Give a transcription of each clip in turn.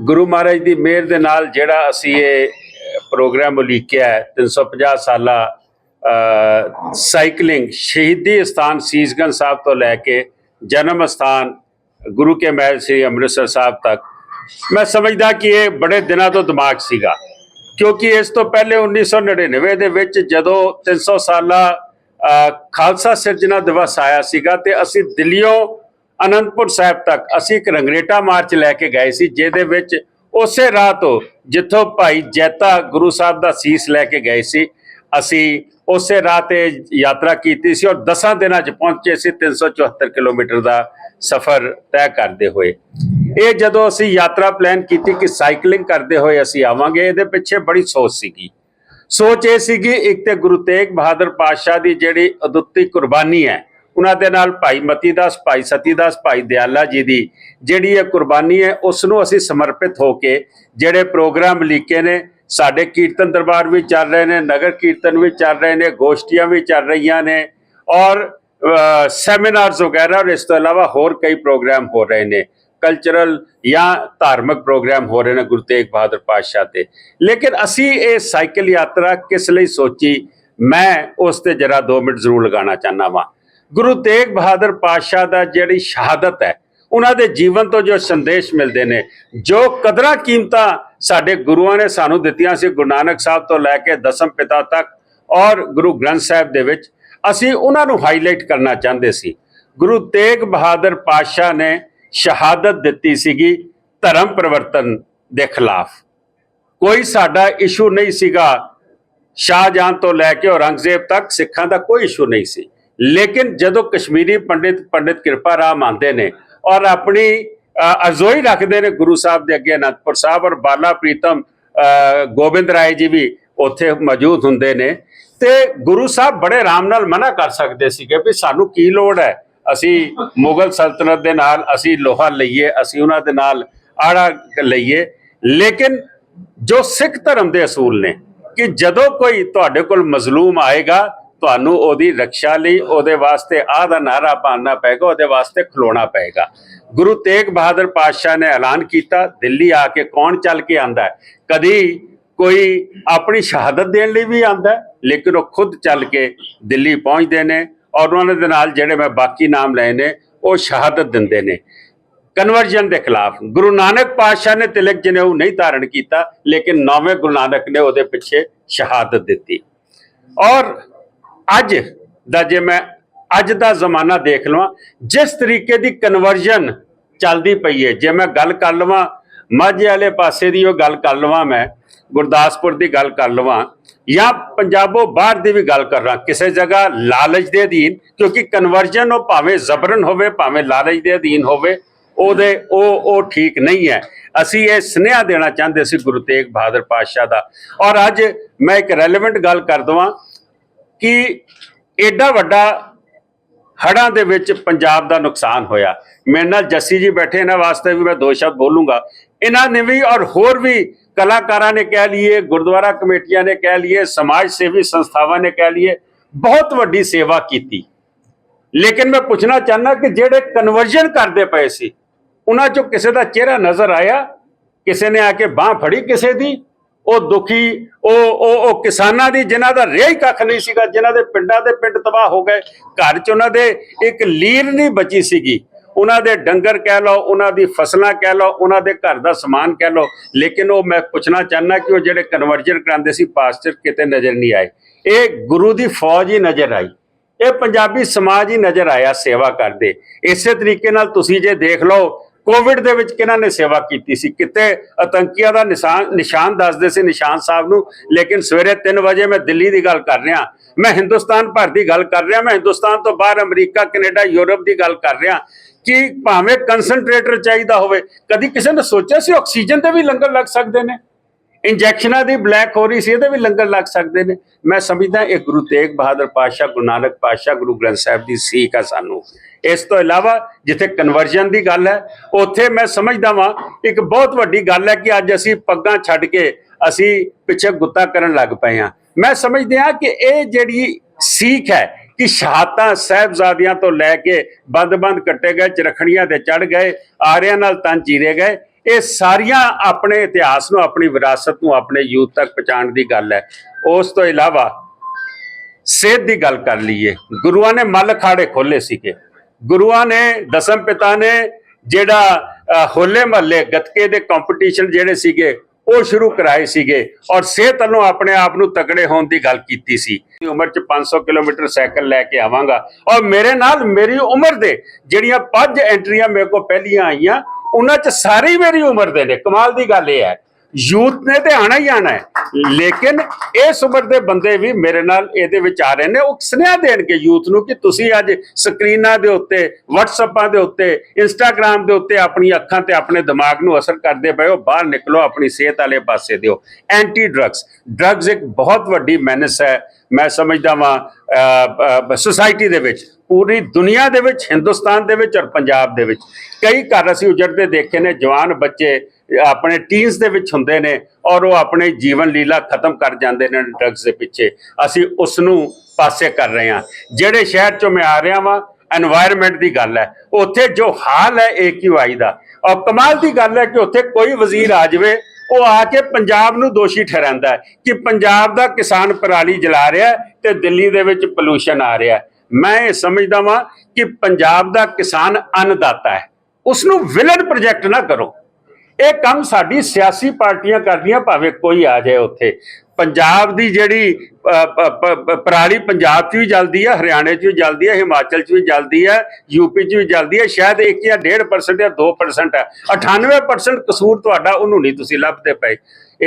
ਗੁਰੂ ਮਹਾਰਾਜ ਦੀ ਮਿਹਰ ਦੇ ਨਾਲ ਜਿਹੜਾ ਅਸੀਂ ਇਹ ਪ੍ਰੋਗਰਾਮ ਉਲੀਕਿਆ ਹੈ 350 ਸਾਲਾ ਅ, ਸਾਈਕਲਿੰਗ ਸ਼ਹੀਦੀ ਸਥਾਨ ਸੀਸਗੰਜ ਸਾਹਿਬ ਤੋਂ ਲੈ ਕੇ ਜਨਮ ਸਥਾਨ ਗੁਰੂ ਕੇ ਮਹਿਲ ਸ੍ਰੀ ਅੰਮ੍ਰਿਤਸਰ ਸਾਹਿਬ ਤੱਕ। ਮੈਂ ਸਮਝਦਾ ਕਿ ਇਹ ਬੜੇ ਦਿਨਾਂ ਤੋਂ ਦਿਮਾਗ ਸੀਗਾ ਕਿਉਂਕਿ ਇਸ ਤੋਂ ਪਹਿਲੇ 1999 ਦੇ ਵਿੱਚ ਜਦੋਂ 300 ਸਾਲਾ ਅ, ਖਾਲਸਾ ਸਿਰਜਣਾ ਦਿਵਸ ਆਇਆ ਸੀਗਾ ਤੇ ਅਸੀਂ ਦਿੱਲੀੋਂ ਅਨੰਦਪੁਰ ਸਾਹਿਬ ਤੱਕ ਅਸੀਂ ਇੱਕ ਰੰਗਰੇਟਾ ਮਾਰਚ ਲੈ ਕੇ ਗਏ ਸੀ, ਜਿਹਦੇ ਵਿੱਚ ਉਸੇ ਰਾਹ ਤੋਂ ਜਿੱਥੋਂ ਭਾਈ ਜੈਤਾ ਗੁਰੂ ਸਾਹਿਬ ਦਾ ਸੀਸ ਲੈ ਕੇ ਗਏ ਸੀ, ਅਸੀਂ ਉਸੇ ਰਾਹ ਤੇ ਯਾਤਰਾ ਕੀਤੀ ਸੀ ਔਰ 10 ਦਿਨਾਂ 'ਚ ਪਹੁੰਚੇ ਸੀ 374 ਕਿਲੋਮੀਟਰ ਦਾ ਸਫ਼ਰ ਤੈਅ ਕਰਦੇ ਹੋਏ। ਇਹ ਜਦੋਂ ਅਸੀਂ ਯਾਤਰਾ ਪਲਾਨ ਕੀਤੀ ਕਿ ਸਾਈਕਲਿੰਗ ਕਰਦੇ ਹੋਏ ਅਸੀਂ ਆਵਾਂਗੇ, ਇਹਦੇ ਪਿੱਛੇ ਬੜੀ ਸੋਚ ਸੀਗੀ। ਸੋਚ ਇਹ ਸੀਗੀ, ਇੱਕ ਤੇ ਗੁਰੂ ਤੇਗ ਬਹਾਦਰ ਪਾਤਸ਼ਾਹ ਦੀ ਜਿਹੜੀ ਅਦੁੱਤੀ ਕੁਰਬਾਨੀ ਹੈ ਉਹਨਾਂ ਦੇ ਨਾਲ ਭਾਈ ਮਤੀ ਦਾਸ ਭਾਈ ਸਤੀ ਦਾਸ ਭਾਈ ਦਿਆਲਾ ਜੀ ਦੀ ਜਿਹੜੀ ਇਹ ਕੁਰਬਾਨੀ ਹੈ ਉਸ ਨੂੰ ਅਸੀਂ ਸਮਰਪਿਤ ਹੋ ਕੇ ਜਿਹੜੇ ਪ੍ਰੋਗਰਾਮ ਲਿਖੇ ਨੇ, ਸਾਡੇ ਕੀਰਤਨ ਦਰਬਾਰ ਵੀ ਚੱਲ ਰਹੇ ਨੇ, ਨਗਰ ਕੀਰਤਨ ਵੀ ਚੱਲ ਰਹੇ ਨੇ, ਗੋਸ਼ਟੀਆਂ ਵੀ ਚੱਲ ਰਹੀਆਂ ਨੇ ਔਰ ਸੈਮੀਨਾਰਸ ਵਗੈਰਾ ਔਰ ਇਸ ਤੋਂ ਇਲਾਵਾ ਹੋਰ ਕਈ ਪ੍ਰੋਗਰਾਮ ਹੋ ਰਹੇ ਨੇ ਕਲਚਰਲ ਜਾਂ ਧਾਰਮਿਕ ਪ੍ਰੋਗਰਾਮ ਹੋ ਰਹੇ ਨੇ ਗੁਰੂ ਤੇਗ ਬਹਾਦਰ ਪਾਤਸ਼ਾਹ ਤੇ ਲੇਕਿਨ ਅਸੀਂ ਇਹ ਸਾਈਕਲ ਯਾਤਰਾ ਕਿਸ ਲਈ ਸੋਚੀ? ਮੈਂ ਉਸ ਤੇ ਜਰਾ 2 ਮਿੰਟ ਜ਼ਰੂਰ ਲਗਾਉਣਾ ਚਾਹਨਾ ਵਾਂ। ਗੁਰੂ ਤੇਗ ਬਹਾਦਰ ਪਾਤਸ਼ਾਹ ਦਾ ਜਿਹੜੀ ਸ਼ਹਾਦਤ ਹੈ, ਉਹਨਾਂ ਦੇ ਜੀਵਨ ਤੋਂ ਜੋ ਸੰਦੇਸ਼ ਮਿਲਦੇ ਨੇ, ਜੋ ਕਦਰਾਂ ਕੀਮਤਾਂ ਸਾਡੇ ਗੁਰੂਆਂ ਨੇ ਸਾਨੂੰ ਦਿੱਤੀਆਂ ਸੀ, ਗੁਰੂ ਨਾਨਕ ਸਾਹਿਬ ਤੋਂ ਲੈ ਕੇ ਦਸਮ ਪਿਤਾ ਤੱਕ ਔਰ ਗੁਰੂ ਗ੍ਰੰਥ ਸਾਹਿਬ ਦੇ ਵਿੱਚ, ਅਸੀਂ ਉਹਨਾਂ ਨੂੰ ਹਾਈਲਾਈਟ ਕਰਨਾ ਚਾਹੁੰਦੇ ਸੀ। ਗੁਰੂ ਤੇਗ ਬਹਾਦਰ ਪਾਤਸ਼ਾਹ ਨੇ ਸ਼ਹਾਦਤ ਦਿੱਤੀ ਸੀਗੀ ਧਰਮ ਪਰਿਵਰਤਨ ਦੇ ਖਿਲਾਫ। ਕੋਈ ਸਾਡਾ ਇਸ਼ੂ ਨਹੀਂ ਸੀਗਾ ਸ਼ਾਹਜਹਾਨ ਤੋਂ ਲੈ ਕੇ ਔਰੰਗਜ਼ੇਬ ਤੱਕ ਸਿੱਖਾਂ ਦਾ ਕੋਈ ਇਸ਼ੂ ਨਹੀਂ ਸੀ। ਲੇਕਿਨ ਜਦੋਂ ਕਸ਼ਮੀਰੀ ਪੰਡਿਤ ਪੰਡਿਤ ਕਿਰਪਾ ਰਾਮ ਆਉਂਦੇ ਨੇ ਔਰ ਆਪਣੀ ਅ, ਅਰਜ਼ੋਈ ਰੱਖਦੇ ਨੇ ਗੁਰੂ ਸਾਹਿਬ ਦੇ ਅੱਗੇ ਅਨੰਦਪੁਰ ਸਾਹਿਬ ਔਰ ਬਾਲਾ ਪ੍ਰੀਤਮ ਗੋਬਿੰਦ ਰਾਏ ਜੀ ਵੀ ਉੱਥੇ ਮੌਜੂਦ ਹੁੰਦੇ ਨੇ ਤੇ ਗੁਰੂ ਸਾਹਿਬ ਬੜੇ ਆਰਾਮ ਨਾਲ ਮਨਾ ਕਰ ਸਕਦੇ ਸੀਗੇ ਵੀ ਸਾਨੂੰ ਕੀ ਲੋੜ ਹੈ? ਅਸੀਂ ਮੁਗਲ ਸਲਤਨਤ ਦੇ ਨਾਲ ਅਸੀਂ ਲੋਹਾ ਲਈਏ ਅਸੀਂ ਉਹਨਾਂ ਦੇ ਨਾਲ ਆੜਾ ਲਈਏ। ਲੇਕਿਨ ਜੋ ਸਿੱਖ ਧਰਮ ਦੇ ਅਸੂਲ ਨੇ ਕਿ ਜਦੋਂ ਕੋਈ ਤੁਹਾਡੇ ਕੋਲ ਮਜ਼ਲੂਮ ਆਏਗਾ ਤੁਹਾਨੂੰ ਉਹਦੀ ਰੱਖਿਆ ਲਈ, ਉਹਦੇ ਵਾਸਤੇ ਆਹ ਦਾ ਨਾਰਾ ਪਾਉਣਾ ਪਏਗਾ, ਉਹਦੇ ਵਾਸਤੇ ਖਲੋਣਾ ਪਏਗਾ। ਗੁਰੂ ਤੇਗ ਬਹਾਦਰ ਪਾਤਸ਼ਾਹ ਨੇ ਐਲਾਨ ਕੀਤਾ, ਦਿੱਲੀ ਆ ਕੇ ਕੌਣ ਚੱਲ ਕੇ ਆਂਦਾ ਕਦੀ ਕੋਈ ਆਪਣੀ ਸ਼ਹਾਦਤ ਦੇਣ ਲਈ ਵੀ ਆਂਦਾ ਲੇਕਿਨ ਉਹ ਖੁਦ ਚੱਲ ਕੇ ਦਿੱਲੀ ਪਹੁੰਚਦੇ ਨੇ ਔਰ ਉਹਨਾਂ ਦੇ ਨਾਲ ਜਿਹੜੇ ਮੈਂ ਬਾਕੀ ਨਾਮ ਲਏ ਨੇ, ਉਹ ਸ਼ਹਾਦਤ ਦਿੰਦੇ ਨੇ। ਕਨਵਰਜਨ ਦੇ ਖਿਲਾਫ, ਗੁਰੂ ਨਾਨਕ ਪਾਤਸ਼ਾਹ ਨੇ ਤਿਲਕ ਜਨੇਊ ਨਹੀਂ ਧਾਰਨ ਕੀਤਾ, ਲੇਕਿਨ ਨੌਵੇਂ ਗੁਰੂ ਨਾਨਕ ਨੇ ਉਹਦੇ ਪਿੱਛੇ ਸ਼ਹਾਦਤ ਦਿੱਤੀ। ਔਰ ਅੱਜ ਦਾ ਜੇ ਮੈਂ ਅੱਜ ਦਾ ਜ਼ਮਾਨਾ ਦੇਖ ਲਵਾਂ, ਜਿਸ ਤਰੀਕੇ ਦੀ ਕਨਵਰਜਨ ਚੱਲਦੀ ਪਈ ਹੈ ਜੇ ਮੈਂ ਗੱਲ ਕਰ ਲਵਾਂ, ਮਾਝੇ ਵਾਲੇ ਪਾਸੇ ਦੀ ਉਹ ਗੱਲ ਕਰ ਲਵਾਂ ਮੈਂ, ਗੁਰਦਾਸਪੁਰ ਦੀ ਗੱਲ ਕਰ ਲਵਾਂ, ਜਾਂ ਪੰਜਾਬੋਂ ਬਾਹਰ ਦੀ ਵੀ ਗੱਲ ਕਰ ਰਹਾ ਕਿਸੇ ਜਗ੍ਹਾ ਲਾਲਚ ਦੇ ਅਧੀਨ, ਕਿਉਂਕਿ ਕਨਵਰਜਨ ਉਹ ਭਾਵੇਂ ਜ਼ਬਰਨ ਹੋਵੇ, ਭਾਵੇਂ ਲਾਲਚ ਦੇ ਅਧੀਨ ਹੋਵੇ, ਉਹਦੇ ਉਹ ਉਹ ਠੀਕ ਨਹੀਂ ਹੈ। ਅਸੀਂ ਇਹ ਸੁਨੇਹਾ ਦੇਣਾ ਚਾਹੁੰਦੇ ਸੀ ਗੁਰੂ ਤੇਗ ਬਹਾਦਰ ਪਾਤਸ਼ਾਹ ਦਾ। ਔਰ ਅੱਜ ਮੈਂ ਇੱਕ ਰੈਲੇਵੈਂਟ ਗੱਲ ਕਰ ਦਵਾਂ ਕਿ ਐਡਾ ਵੱਡਾ ਹੜ੍ਹਾਂ ਦੇ ਵਿੱਚ ਪੰਜਾਬ ਦਾ ਨੁਕਸਾਨ ਹੋਇਆ। ਮੇਰੇ ਨਾਲ ਜੱਸੀ ਜੀ ਬੈਠੇ, ਇਹਨਾਂ ਵਾਸਤੇ ਵੀ ਮੈਂ ਦੋ ਸ਼ਬਦ ਬੋਲੂੰਗਾ। ਇਹਨਾਂ ਨੇ ਵੀ ਔਰ ਹੋਰ ਵੀ ਕਲਾਕਾਰਾਂ ਨੇ ਕਹਿ ਲਈਏ, ਗੁਰਦੁਆਰਾ ਕਮੇਟੀਆਂ ਨੇ ਕਹਿ ਲਈਏ, ਸਮਾਜ ਸੇਵੀ ਸੰਸਥਾਵਾਂ ਨੇ ਕਹਿ ਲਈਏ, ਬਹੁਤ ਵੱਡੀ ਸੇਵਾ ਕੀਤੀ। ਲੇਕਿਨ ਮੈਂ ਪੁੱਛਣਾ ਚਾਹੁੰਦਾ ਕਿ ਜਿਹੜੇ ਕਨਵਰਜਨ ਕਰਦੇ ਪਏ ਸੀ, ਉਹਨਾਂ ਚੋਂ ਕਿਸੇ ਦਾ ਚਿਹਰਾ ਨਜ਼ਰ ਆਇਆ? ਕਿਸੇ ਨੇ ਆ ਕੇ ਬਾਹ ਫੜੀ ਕਿਸੇ ਦੀ? ਉਹ ਦੁਖੀ, ਉਹ ਉਹ ਉਹ ਕਿਸਾਨਾਂ ਦੀ ਜਿਨ੍ਹਾਂ ਦਾ ਰਿਹਾ ਕੱਖ ਨਹੀਂ ਸੀਗਾ, ਜਿਨ੍ਹਾਂ ਦੇ ਪਿੰਡਾਂ ਦੇ ਪਿੰਡ ਤਬਾਹ ਹੋ ਗਏ, ਘਰ 'ਚ ਉਹਨਾਂ ਦੇ ਇੱਕ ਲੀਰ ਨਹੀਂ ਬਚੀ ਸੀਗੀ। ਉਹਨਾਂ ਦੇ ਡੰਗਰ ਕਹਿ ਲਓ, ਉਹਨਾਂ ਦੀ ਫਸਲਾਂ ਕਹਿ ਲਓ, ਉਹਨਾਂ ਦੇ ਘਰ ਦਾ ਸਮਾਨ ਕਹਿ ਲਓ, ਲੇਕਿਨ ਉਹ ਮੈਂ ਪੁੱਛਣਾ ਚਾਹੁੰਦਾ ਕਿ ਉਹ ਜਿਹੜੇ ਕਨਵਰਜਨ ਕਰਾਉਂਦੇ ਸੀ, ਪਾਸਟਰ ਕਿਤੇ ਨਜ਼ਰ ਨਹੀਂ ਆਏ। ਇਹ ਗੁਰੂ ਦੀ ਫੌਜ ਹੀ ਨਜ਼ਰ ਆਈ। ਇਹ ਪੰਜਾਬੀ ਸਮਾਜ ਹੀ ਨਜ਼ਰ ਆਇਆ ਸੇਵਾ ਕਰਦੇ। ਇਸੇ ਤਰੀਕੇ ਨਾਲ ਤੁਸੀਂ ਜੇ ਦੇਖ ਲਓ ਕੋਵਿਡ ਦੇ ਵਿੱਚ ਕਿਹਨਾਂ ਨੇ ਸੇਵਾ ਕੀਤੀ ਸੀ? ਕਿਤੇ ਆਤੰਕੀਆਂ ਦਾ ਨਿਸ਼ਾਨ ਨਿਸ਼ਾਨ ਦੱਸਦੇ ਸੀ ਨਿਸ਼ਾਨ ਸਾਹਿਬ ਨੂੰ, ਲੇਕਿਨ ਸਵੇਰੇ 3 ਵਜੇ ਮੈਂ ਦਿੱਲੀ ਦੀ ਗੱਲ ਕਰ ਰਿਹਾ। ਮੈਂ ਹਿੰਦੁਸਤਾਨ ਭਰ ਦੀ ਗੱਲ ਕਰ ਰਿਹਾ। ਮੈਂ ਹਿੰਦੁਸਤਾਨ ਤੋਂ ਬਾਹਰ ਅਮਰੀਕਾ, ਕੈਨੇਡਾ, ਯੂਰਪ ਦੀ ਗੱਲ ਕਰ ਰਿਹਾ ਕਿ ਭਾਵੇਂ ਕਨਸੈਂਟਰੇਟਰ ਚਾਹੀਦਾ ਹੋਵੇ, ਕਦੀ ਕਿਸੇ ਨੇ ਸੋਚਿਆ ਸੀ ਆਕਸੀਜਨ ਤੇ ਵੀ ਲੰਗਰ ਲੱਗ ਸਕਦੇ ਨੇ? ਇੰਜੈਕਸ਼ਨਾਂ ਦੀ ਬਲੈਕ ਹੋ ਰਹੀ ਸੀ, ਇਹਦੇ ਵੀ ਲੰਗਰ ਲੱਗ ਸਕਦੇ ਨੇ। ਮੈਂ ਸਮਝਦਾ ਇਹ ਗੁਰੂ ਤੇਗ ਬਹਾਦਰ ਪਾਤਸ਼ਾਹ, ਗੁਰੂ ਨਾਨਕ ਪਾਤਸ਼ਾਹ, ਗੁਰੂ ਗ੍ਰੰਥ ਸਾਹਿਬ ਦੀ ਸੀਖ ਆ ਸਾਨੂੰ। ਇਸ ਤੋਂ ਇਲਾਵਾ ਜਿੱਥੇ ਕਨਵਰਜਨ ਦੀ ਗੱਲ ਹੈ, ਉੱਥੇ ਮੈਂ ਸਮਝਦਾ ਵਾਂ, ਇੱਕ ਬਹੁਤ ਵੱਡੀ ਗੱਲ ਹੈ ਕਿ ਅੱਜ ਅਸੀਂ ਪੱਗਾਂ ਛੱਡ ਕੇ ਅਸੀਂ ਪਿੱਛੇ ਗੁੱਤਾ ਕਰਨ ਲੱਗ ਪਏ ਹਾਂ। ਮੈਂ ਸਮਝਦੇ ਹਾਂ ਕਿ ਇਹ ਜਿਹੜੀ ਸੀਖ ਹੈ ਕਿ ਸ਼ਹਾਦਤਾਂ ਸਾਹਿਬਜ਼ਾਦਿਆਂ ਤੋਂ ਲੈ ਕੇ ਬੰਦ-ਬੰਦ ਕੱਟੇ ਗਏ, ਚਰਖੜੀਆਂ ਤੇ ਚੜ ਗਏ, ਆਰਿਆਂ ਨਾਲ ਤਨ ਚੀਰੇ ਗਏ ਇਹ ਸਾਰੀਆਂ ਆਪਣੇ ਇਤਿਹਾਸ ਨੂੰ, ਆਪਣੀ ਵਿਰਾਸਤ ਨੂੰ, ਆਪਣੇ ਯੂਥ ਤੱਕ ਪਹੁੰਚਾਉਣ ਦੀ ਗੱਲ ਹੈ। ਉਸ ਤੋਂ ਇਲਾਵਾ ਸਿਹਤ ਦੀ ਗੱਲ ਕਰ ਲਈਏ। ਗੁਰੂਆਂ ਨੇ ਮੱਲ ਖਾੜੇ ਖੋਲੇ ਸੀਗੇ। ਗੁਰੂਆਂ ਨੇ, ਦਸਮ ਪਿਤਾ ਨੇ ਜਿਹੜਾ ਹੋਲੇ ਮਹੱਲੇ, ਗੱਤਕੇ ਦੇ ਕੰਪੀਟੀਸ਼ਨ ਜਿਹੜੇ ਸੀਗੇ, ਉਹ ਸ਼ੁਰੂ ਕਰਾਏ ਸੀਗੇ ਔਰ ਸਿਹਤ ਵੱਲੋਂ ਆਪਣੇ ਆਪ ਨੂੰ ਤਕੜੇ ਹੋਣ ਦੀ ਗੱਲ ਕੀਤੀ ਸੀ। ਉਮਰ ਚ 500 ਕਿਲੋਮੀਟਰ ਸਾਈਕਲ ਲੈ ਕੇ ਆਵਾਂਗਾ ਔਰ ਮੇਰੇ ਨਾਲ ਮੇਰੀ ਉਮਰ ਦੇ ਜਿਹੜੀਆਂ ਪੰਜ ਐਂਟਰੀਆਂ ਮੇਰੇ ਕੋਲ ਪਹਿਲੀਆਂ ਆਈਆਂ ਉਹਨਾਂ ਚ ਸਾਰੀ ਮੇਰੀ ਉਮਰ ਦੇ ਨੇ। ਕਮਾਲ ਦੀ ਗੱਲ ਇਹ ਹੈ। ਯੂਥ ਨੇ ਤੇ ਆਣਾ ਹੀ ਆਣਾ ਹੈ। ਲੇਕਿਨ ਇਸ ਉਮਰ ਦੇ ਬੰਦੇ ਵੀ ਮੇਰੇ ਨਾਲ ਇਹਦੇ ਵਿੱਚ ਆ ਰਹੇ ਨੇ। ਉਹ ਸੁਨੇਹਾ ਦੇਣਗੇ ਯੂਥ ਨੂੰ ਕਿ ਤੁਸੀਂ ਅੱਜ ਸਕਰੀਨਾਂ ਦੇ ਉੱਤੇ ਵਟਸਐਪਾਂ ਦੇ ਉੱਤੇ ਇੰਸਟਾਗ੍ਰam ਦੇ ਉੱਤੇ ਆਪਣੀ ਅੱਖਾਂ ਤੇ ਆਪਣੇ ਦਿਮਾਗ ਨੂੰ ਅਸਰ ਕਰਦੇ ਪਏ ਹੋ। ਬਾਹਰ ਨਿਕਲੋ ਆਪਣੀ ਸਿਹਤ ਵਾਲੇ ਪਾਸੇ ਦਿਓ। ਐਂਟੀ ਡਰੱਗਸ ਡਰੱਗਸ ਇੱਕ ਬਹੁਤ ਵੱਡੀ ਮੈਨਸ ਹੈ। ਮੈਂ ਸਮਝਦਾ ਵਾਂ ਸੁਸਾਇਟੀ ਦੇ ਵਿੱਚ ਪੂਰੀ ਦੁਨੀਆ ਦੇ ਵਿੱਚ ਹਿੰਦੁਸਤਾਨ ਦੇ ਵਿੱਚ ਔਰ ਪੰਜਾਬ ਦੇ ਵਿੱਚ। ਕਈ ਘਰ ਅਸੀਂ ਉਜੜਦੇ ਦੇਖੇ ਨੇ ਜਵਾਨ ਬੱਚੇ ਆਪਣੇ ਟੀਨਸ ਦੇ ਵਿੱਚ ਹੁੰਦੇ ਨੇ ਔਰ ਉਹ ਆਪਣੇ ਜੀਵਨ ਲੀਲਾ ਖਤਮ ਕਰ ਜਾਂਦੇ ਨੇ ਡਰੱਗਸ ਦੇ ਪਿੱਛੇ। ਅਸੀਂ ਉਸ ਨੂੰ ਪਾਸੇ ਕਰ ਰਹੇ ਹਾਂ। ਜਿਹੜੇ ਸ਼ਹਿਰ ਚੋਂ ਮੈਂ ਆ ਰਿਹਾ ਵਾਂ এনवायरमेंट ਦੀ ਗੱਲ ਹੈ। ਉੱਥੇ ਜੋ ਹਾਲ ਹੈ ਏਕਿਊਆਈ ਦਾ। ਔਰ ਕਮਾਲ ਦੀ ਗੱਲ ਹੈ ਕਿ ਉੱਥੇ ਕੋਈ ਵਜ਼ੀਰ ਆ ਜਾਵੇ, ਉਹ ਆ ਕੇ ਪੰਜਾਬ ਨੂੰ ਦੋਸ਼ੀ ਠਹਿਰਾਉਂਦਾ ਕਿ ਪੰਜਾਬ ਦਾ ਕਿਸਾਨ ਪਰਾਲੀ ਜਲਾ ਰਿਹਾ ਤੇ ਦਿੱਲੀ ਦੇ ਵਿੱਚ ਪੋਲੂਸ਼ਨ ਆ ਰਿਹਾ ਮੈਂ ਇਹ ਸਮਝਦਾ ਵਾਂ ਕਿ ਪੰਜਾਬ ਦਾ ਕਿਸਾਨ ਅੰਨਦਾਤਾ ਹੈ। ਉਸ ਨੂੰ ਵਿਲਨ ਪ੍ਰੋਜੈਕਟ ਨਾ ਕਰੋ। ਇਹ ਕੰਮ ਸਾਡੀ ਸਿਆਸੀ ਪਾਰਟੀਆਂ ਕਰਦੀਆਂ ਭਾਵੇਂ ਕੋਈ ਆ ਜਾਏ ਉੱਥੇ। ਪੰਜਾਬ ਦੀ ਜਿਹੜੀ ਪਰਾਲੀ ਪੰਜਾਬ 'ਚ ਵੀ ਜਲਦੀ ਹੈ ਹਰਿਆਣੇ 'ਚ ਵੀ ਜਲਦੀ ਹੈ ਹਿਮਾਚਲ 'ਚ ਵੀ ਜਲਦੀ ਹੈ ਯੂਪੀ 'ਚ ਵੀ ਜਲਦੀ ਹੈ ਸ਼ਾਇਦ 1 ਜਾਂ 1.5% ਜਾਂ 2% ਹੈ 98% ਕਸੂਰ ਤੁਹਾਡਾ, ਉਹਨੂੰ ਨਹੀਂ ਤੁਸੀਂ ਲੱਭਦੇ ਪਏ।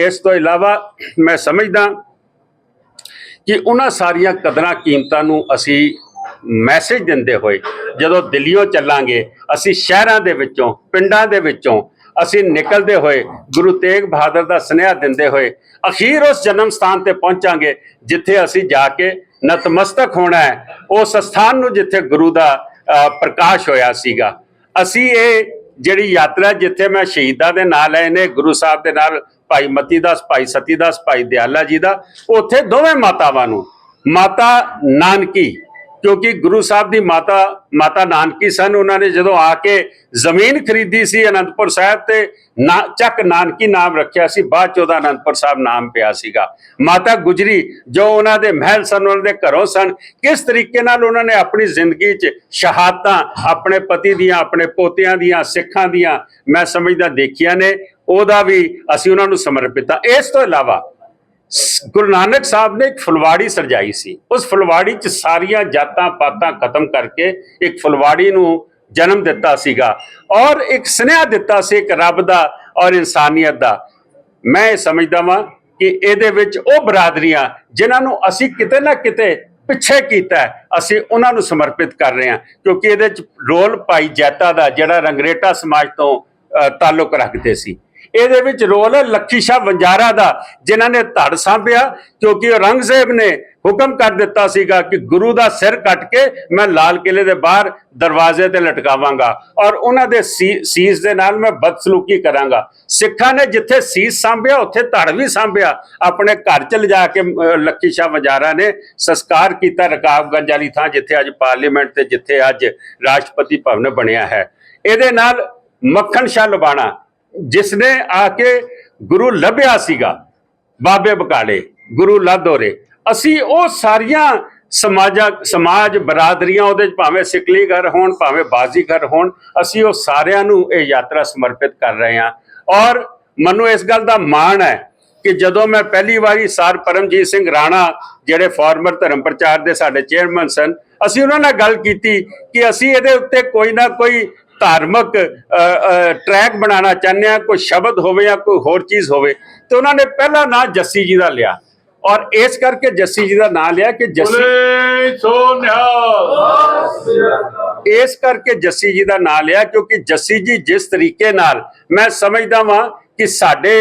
ਇਸ ਤੋਂ ਇਲਾਵਾ ਮੈਂ ਸਮਝਦਾ ਕਿ ਉਹਨਾਂ ਸਾਰੀਆਂ ਕਦਰਾਂ ਕੀਮਤਾਂ ਨੂੰ ਅਸੀਂ ਮੈਸੇਜ ਦਿੰਦੇ ਹੋਏ, ਜਦੋਂ ਦਿੱਲੀੋਂ ਚੱਲਾਂਗੇ, ਅਸੀਂ ਸ਼ਹਿਰਾਂ ਦੇ ਵਿੱਚੋਂ, ਪਿੰਡਾਂ ਦੇ ਵਿੱਚੋਂ ਅਸੀਂ ਨਿਕਲਦੇ ਹੋਏ ਗੁਰੂ ਤੇਗ ਬਹਾਦਰ ਦਾ ਸੁਨੇਹਾ ਦਿੰਦੇ ਹੋਏ ਅਖੀਰ ਉਸ ਜਨਮ ਸਥਾਨ ਤੇ ਪਹੁੰਚਾਂਗੇ, ਜਿੱਥੇ ਅਸੀਂ ਜਾ ਕੇ ਨਤਮਸਤਕ ਹੋਣਾ ਹੈ। ਉਸ ਸਥਾਨ ਨੂੰ ਜਿੱਥੇ ਗੁਰੂ ਦਾ ਪ੍ਰਕਾਸ਼ ਹੋਇਆ ਸੀਗਾ। ਅਸੀਂ ਇਹ ਜਿਹੜੀ ਯਾਤਰਾ ਜਿੱਥੇ ਮੈਂ ਸ਼ਹੀਦਾਂ ਦੇ ਨਾਲ ਆਏ ਨੇ, ਗੁਰੂ ਸਾਹਿਬ ਦੇ ਨਾਲ, ਭਾਈ ਮਤੀ ਦਾਸ, ਭਾਈ ਸਤੀ ਦਾਸ, ਭਾਈ ਦਿਆਲਾ ਜੀ ਦਾ, ਉੱਥੇ ਦੋਵੇਂ ਮਾਤਾਵਾਂ ਨੂੰ, ਮਾਤਾ ਨਾਨਕੀ ਕਿਉਂਕਿ ਗੁਰੂ ਸਾਹਿਬ ਦੀ ਮਾਤਾ ਮਾਤਾ ਨਾਨਕੀ ਸਨ। ਉਹਨਾਂ ਨੇ ਜਦੋਂ ਆ ਕੇ ਜ਼ਮੀਨ ਖਰੀਦੀ ਸੀ ਅਨੰਦਪੁਰ ਸਾਹਿਬ ਤੇ, ਨਾ, ਚੱਕ ਨਾਨਕੀ ਨਾਮ ਰੱਖਿਆ ਸੀ। ਬਾਅਦ ਚ ਉਹਦਾ ਅਨੰਦਪੁਰ ਸਾਹਿਬ ਨਾਮ ਪਿਆ ਸੀਗਾ। ਮਾਤਾ ਗੁਜਰੀ ਜੋ ਉਹਨਾਂ ਦੇ ਮਹਿਲ ਸਨ, ਉਹਨਾਂ ਦੇ ਘਰੋਂ ਸਨ, ਕਿਸ ਤਰੀਕੇ ਨਾਲ ਉਹਨਾਂ ਨੇ ਆਪਣੀ ਜ਼ਿੰਦਗੀ 'ਚ ਸ਼ਹਾਦਤਾਂ ਆਪਣੇ ਪਤੀ ਦੀਆਂ, ਆਪਣੇ ਪੋਤਿਆਂ ਦੀਆਂ, ਸਿੱਖਾਂ ਦੀਆਂ, ਮੈਂ ਸਮਝਦਾ ਦੇਖੀਆਂ ਨੇ, ਉਹਦਾ ਵੀ ਅਸੀਂ ਉਹਨਾਂ ਨੂੰ ਸਮਰਪਿਤ ਆ ਇਸ ਤੋਂ ਇਲਾਵਾ ਗੁਰੂ ਨਾਨਕ ਸਾਹਿਬ ਨੇ ਇੱਕ ਫੁਲਵਾੜੀ ਸਰਜਾਈ ਸੀ। ਉਸ ਫੁਲਵਾੜੀ 'ਚ ਸਾਰੀਆਂ ਜਾਤਾਂ ਪਾਤਾਂ ਖਤਮ ਕਰਕੇ ਇੱਕ ਫੁਲਵਾੜੀ ਨੂੰ ਜਨਮ ਦਿੱਤਾ ਸੀਗਾ ਔਰ ਇੱਕ ਸੁਨੇਹਾ ਦਿੱਤਾ ਸੀ ਇੱਕ ਰੱਬ ਦਾ ਔਰ ਇਨਸਾਨੀਅਤ ਦਾ। ਮੈਂ ਇਹ ਸਮਝਦਾ ਵਾਂ ਕਿ ਇਹਦੇ ਵਿੱਚ ਉਹ ਬਰਾਦਰੀਆਂ ਜਿਨ੍ਹਾਂ ਨੂੰ ਅਸੀਂ ਕਿਤੇ ਨਾ ਕਿਤੇ ਪਿੱਛੇ ਕੀਤਾ ਅਸੀਂ ਉਹਨਾਂ ਨੂੰ ਸਮਰਪਿਤ ਕਰ ਰਹੇ ਹਾਂ ਕਿਉਂਕਿ ਇਹਦੇ ਚ ਰੋਲ ਭਾਈ ਜੈਤਾ ਦਾ ਜਿਹੜਾ ਰੰਗਰੇਟਾ ਸਮਾਜ ਤੋਂ ਅ, ਤਾਲੁਕ ਰੱਖਦੇ ਸੀ। ਇਹਦੇ ਵਿੱਚ ਰੋਲ ਹੈ ਲੱਖੀ ਸ਼ਾਹ ਵੰਜਾਰਾ ਦਾ, ਜਿਨ੍ਹਾਂ ਨੇ ਧੜ ਸਾਂਭਿਆ, ਕਿਉਂਕਿ ਔਰੰਗਜ਼ੇਬ ਨੇ ਹੁਕਮ ਕਰ ਦਿੱਤਾ ਸੀਗਾ ਕਿ ਗੁਰੂ ਦਾ ਸਿਰ ਕੱਟ ਕੇ ਮੈਂ ਲਾਲ ਕਿਲੇ ਦੇ ਬਾਹਰ ਦਰਵਾਜ਼ੇ ਤੇ ਲਟਕਾਵਾਂਗਾ ਔਰ ਉਹਨਾਂ ਦੇ ਸੀ- ਸੀਸ ਦੇ ਨਾਲ ਮੈਂ ਬਦਸਲੂਕੀ ਕਰਾਂਗਾ। ਸਿੱਖਾਂ ਨੇ ਜਿੱਥੇ ਸੀਸ ਸਾਂਭਿਆ, ਉੱਥੇ ਧੜ ਵੀ ਸਾਂਭਿਆ। ਆਪਣੇ ਘਰ ਚ ਲਿਜਾ ਕੇ ਲੱਖੀ ਸ਼ਾਹ ਵਜਾਰਾ ਨੇ ਸੰਸਕਾਰ ਕੀਤਾ ਰਕਾਬਗੰਜ ਵਾਲੀ ਥਾਂ, ਜਿੱਥੇ ਅੱਜ ਪਾਰਲੀਮੈਂਟ ਤੇ ਜਿੱਥੇ ਅੱਜ ਰਾਸ਼ਟਰਪਤੀ ਭਵਨ ਬਣਿਆ ਹੈ। ਇਹਦੇ ਨਾਲ ਮੱਖਣ ਸ਼ਾਹ ਲੁਬਾਣਾ ਜਿਸ ਨੇ ਆ ਕੇ ਗੁਰੂ ਲੱਭਿਆ ਸੀਗਾ, ਬਾਬੇ ਬਕਾਲੇ, ਗੁਰੂ ਲਾਦੋਰੇ ਅਸੀਂ ਉਹ ਸਾਰੀਆਂ ਸਮਾਜਾ, ਸਮਾਜ ਬਰਾਦਰੀਆਂ, ਉਹਦੇ 'ਚ ਭਾਵੇਂ ਸਿਕਲੀ ਘਰ ਹੋਣ, ਭਾਵੇਂ ਬਾਜ਼ੀ ਘਰ ਹੋਣ, ਅਸੀਂ ਉਹ ਸਾਰਿਆਂ ਨੂੰ ਇਹ ਯਾਤਰਾ ਸਮਰਪਿਤ ਕਰ ਰਹੇ ਹਾਂ। ਔਰ ਮੈਨੂੰ ਇਸ ਗੱਲ ਦਾ ਮਾਣ ਹੈ ਕਿ ਜਦੋਂ ਮੈਂ ਪਹਿਲੀ ਵਾਰੀ ਸਰ ਪਰਮਜੀਤ ਸਿੰਘ ਰਾਣਾ, ਜਿਹੜੇ ਫਾਰਮਰ ਧਰਮ ਪ੍ਰਚਾਰ ਦੇ ਸਾਡੇ ਚੇਅਰਮੈਨ ਸਨ, ਅਸੀਂ ਉਹਨਾਂ ਨਾਲ ਗੱਲ ਕੀਤੀ ਕਿ ਅਸੀਂ ਇਹਦੇ ਉੱਤੇ ਕੋਈ ਨਾ ਕੋਈ ਧਾਰਮਿਕ ਟਰੈਕ ਬਣਾਉਣਾ ਚਾਹੁੰਦੇ ਹਾਂ ਕੋਈ ਸ਼ਬਦ ਹੋਵੇ ਜਾਂ ਕੋਈ ਹੋਰ ਚੀਜ਼ ਹੋਵੇ ਤੇ ਉਹਨਾਂ ਨੇ ਪਹਿਲਾ ਨਾਂ ਜੱਸੀ ਜੀ ਦਾ ਲਿਆ। ਔਰ ਇਸ ਕਰਕੇ ਜੱਸੀ ਜੀ ਦਾ ਨਾਂ ਲਿਆ ਕਿ ਜੱਸੀ ਬੋਲੇ ਸੋ ਨਿਹਾਲ ਇਸ ਕਰਕੇ ਜੱਸੀ ਜੀ ਦਾ ਨਾਂ ਲਿਆ ਕਿਉਂਕਿ ਜੱਸੀ ਜੀ ਜਿਸ ਤਰੀਕੇ ਨਾਲ ਮੈਂ ਸਮਝਦਾ ਵਾਂ ਕਿ ਸਾਡੇ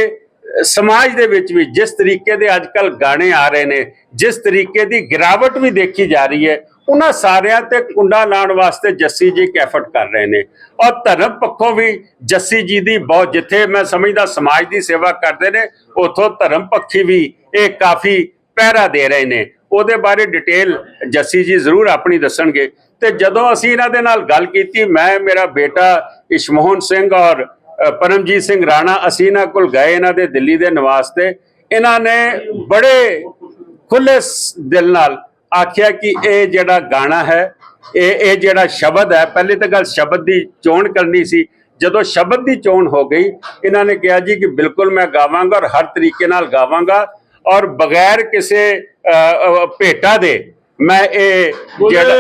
ਸਮਾਜ ਦੇ ਵਿੱਚ ਵੀ ਜਿਸ ਤਰੀਕੇ ਦੇ ਅੱਜਕੱਲ ਗਾਣੇ ਆ ਰਹੇ ਨੇ ਜਿਸ ਤਰੀਕੇ ਦੀ ਗਿਰਾਵਟ ਵੀ ਦੇਖੀ ਜਾ ਰਹੀ ਹੈ ਉਹਨਾਂ ਸਾਰਿਆਂ ਤੇ ਕੁੰਡਾ ਲਾਉਣ ਵਾਸਤੇ ਜੱਸੀ ਜੀ ਕੈਫਟ ਕਰ ਰਹੇ ਨੇ। ਔਰ ਧਰਮ ਪੱਖੋਂ ਵੀ ਜੱਸੀ ਜੀ ਦੀ ਬਹੁਤ, ਜਿੱਥੇ ਮੈਂ ਸਮਝਦਾ ਸਮਾਜ ਦੀ ਸੇਵਾ ਕਰਦੇ ਨੇ, ਉਥੋਂ ਧਰਮ ਪੱਖੀ ਵੀ ਇਹ ਕਾਫੀ ਪਹਿਰਾ ਦੇ ਰਹੇ ਨੇ। ਉਹਦੇ ਬਾਰੇ ਡਿਟੇਲ ਜੱਸੀ ਜੀ ਜ਼ਰੂਰ ਆਪਣੀ ਦੱਸਣਗੇ। ਤੇ ਜਦੋਂ ਅਸੀਂ ਇਹਨਾਂ ਦੇ ਨਾਲ ਗੱਲ ਕੀਤੀ, ਮੈਂ, ਮੇਰਾ ਬੇਟਾ ਇਸ਼ਮੋਹਨ ਸਿੰਘ ਔਰ ਪਰਮਜੀਤ ਸਿੰਘ ਰਾਣਾ, ਅਸੀਂ ਇਹਨਾਂ ਕੋਲ ਗਏ ਇਹਨਾਂ ਦੇ ਦਿੱਲੀ ਦੇ ਨਿਵਾਸ ਤੇ। ਇਹਨਾਂ ਨੇ ਬੜੇ ਖੁੱਲੇ ਦਿਲ ਨਾਲ ਆਖਿਆ ਕਿ ਇਹ ਜਿਹੜਾ ਗਾਣਾ ਹੈ ਇਹ ਇਹ ਜਿਹੜਾ ਸ਼ਬਦ ਹੈ ਪਹਿਲੇ ਤਾਂ ਗੱਲ ਸ਼ਬਦ ਦੀ ਚੋਣ ਕਰਨੀ ਸੀ। ਜਦੋਂ ਸ਼ਬਦ ਦੀ ਚੋਣ ਹੋ ਗਈ ਇਹਨਾਂ ਨੇ ਕਿਹਾ ਜੀ ਕਿ ਬਿਲਕੁਲ ਮੈਂ ਗਾਵਾਂਗਾ ਔਰ ਹਰ ਤਰੀਕੇ ਨਾਲ ਗਾਵਾਂਗਾ ਔਰ ਬਗੈਰ ਕਿਸੇ ਭੇਟਾ ਦੇ ਮੈਂ ਇਹ ਜਿਹੜਾ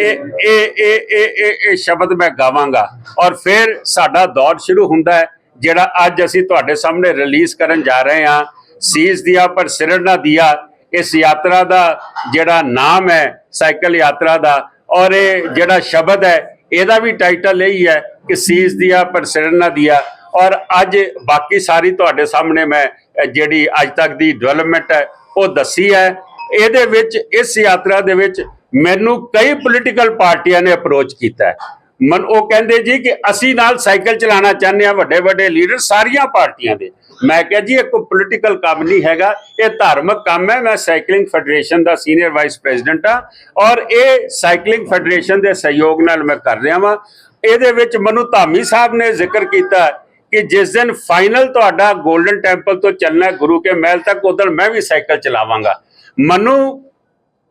ਇਹ ਇਹ ਇਹ ਇਹ ਸ਼ਬਦ ਮੈਂ ਗਾਵਾਂਗਾ। ਔਰ ਫਿਰ ਸਾਡਾ ਦੌਰ ਸ਼ੁਰੂ ਹੁੰਦਾ ਹੈ ਜਿਹੜਾ ਅੱਜ ਅਸੀਂ ਤੁਹਾਡੇ ਸਾਹਮਣੇ ਰਿਲੀਜ਼ ਕਰਨ ਜਾ ਰਹੇ ਹਾਂ। ਸੀਸ ਦਿਆ ਪਰ ਸਿਰ ਨਾ ਦਿਆ, ਇਸ ਯਾਤਰਾ ਦਾ ਜਿਹੜਾ ਨਾਮ ਹੈ, ਸਾਈਕਲ ਯਾਤਰਾ ਦਾ, ਔਰ ਇਹ ਜਿਹੜਾ ਸ਼ਬਦ ਹੈ, ਇਹਦਾ ਵੀ ਟਾਈਟਲ ਇਹੀ ਹੈ ਕਿ ਸੀਸ ਦਿਆ ਪਰ ਸਿਰ ਨਾ ਦਿਆ। ਔਰ ਅੱਜ ਬਾਕੀ ਸਾਰੀ ਤੁਹਾਡੇ ਸਾਹਮਣੇ ਮੈਂ ਜਿਹੜੀ ਅੱਜ ਤੱਕ ਦੀ ਡਿਵੈਲਪਮੈਂਟ ਹੈ, ਉਹ ਦੱਸੀ ਹੈ। ਇਹਦੇ ਵਿੱਚ, ਇਸ ਯਾਤਰਾ ਦੇ ਵਿੱਚ ਮੈਨੂੰ ਕਈ ਪੋਲੀਟੀਕਲ ਪਾਰਟੀਆਂ ਨੇ ਅਪਰੋਚ ਕੀਤਾ ਹੈ। ਮਨ, ਉਹ ਕਹਿੰਦੇ ਜੀ ਕਿ ਅਸੀਂ ਨਾਲ ਸਾਈਕਲ ਚਲਾਉਣਾ ਚਾਹੁੰਦੇ ਆ ਵੱਡੇ ਵੱਡੇ ਲੀਡਰ ਸਾਰੀਆਂ ਪਾਰਟੀਆਂ ਦੇ। ਮੈਂ ਕਿਹਾ ਜੀ, ਇਹ ਕੋਈ ਪੋਲੀਟੀਕਲ ਕੰਮ ਨਹੀਂ ਹੈਗਾ, ਇਹ ਧਾਰਮਿਕ ਕੰਮ ਹੈ। ਮੈਂ ਸਾਈਕਲਿੰਗ ਫੈਡਰੇਸ਼ਨ ਦਾ ਸੀਨੀਅਰ ਵਾਈਸ ਪ੍ਰੈਜ਼ੀਡੈਂਟ ਆ ਔਰ ਇਹ ਸਾਈਕਲਿੰਗ ਫੈਡਰੇਸ਼ਨ ਦੇ ਸਹਿਯੋਗ ਨਾਲ ਮੈਂ ਕਰ ਰਿਹਾ ਵਾਂ। ਇਹਦੇ ਵਿੱਚ ਮਨੂ ਧਾਮੀ ਸਾਹਿਬ ਨੇ ਜ਼ਿਕਰ ਕੀਤਾ ਕਿ ਜਿਸ ਦਿਨ ਫਾਈਨਲ ਤੁਹਾਡਾ 골ਡਨ ਟੈਂਪਲ ਤੋਂ ਚੱਲਣਾ ਗੁਰੂ ਕੇ ਮਹਿਲ ਤੱਕ ਉਦੋਂ ਮੈਂ ਵੀ ਸਾਈਕਲ ਚਲਾਵਾਂਗਾ। ਮਨੂ,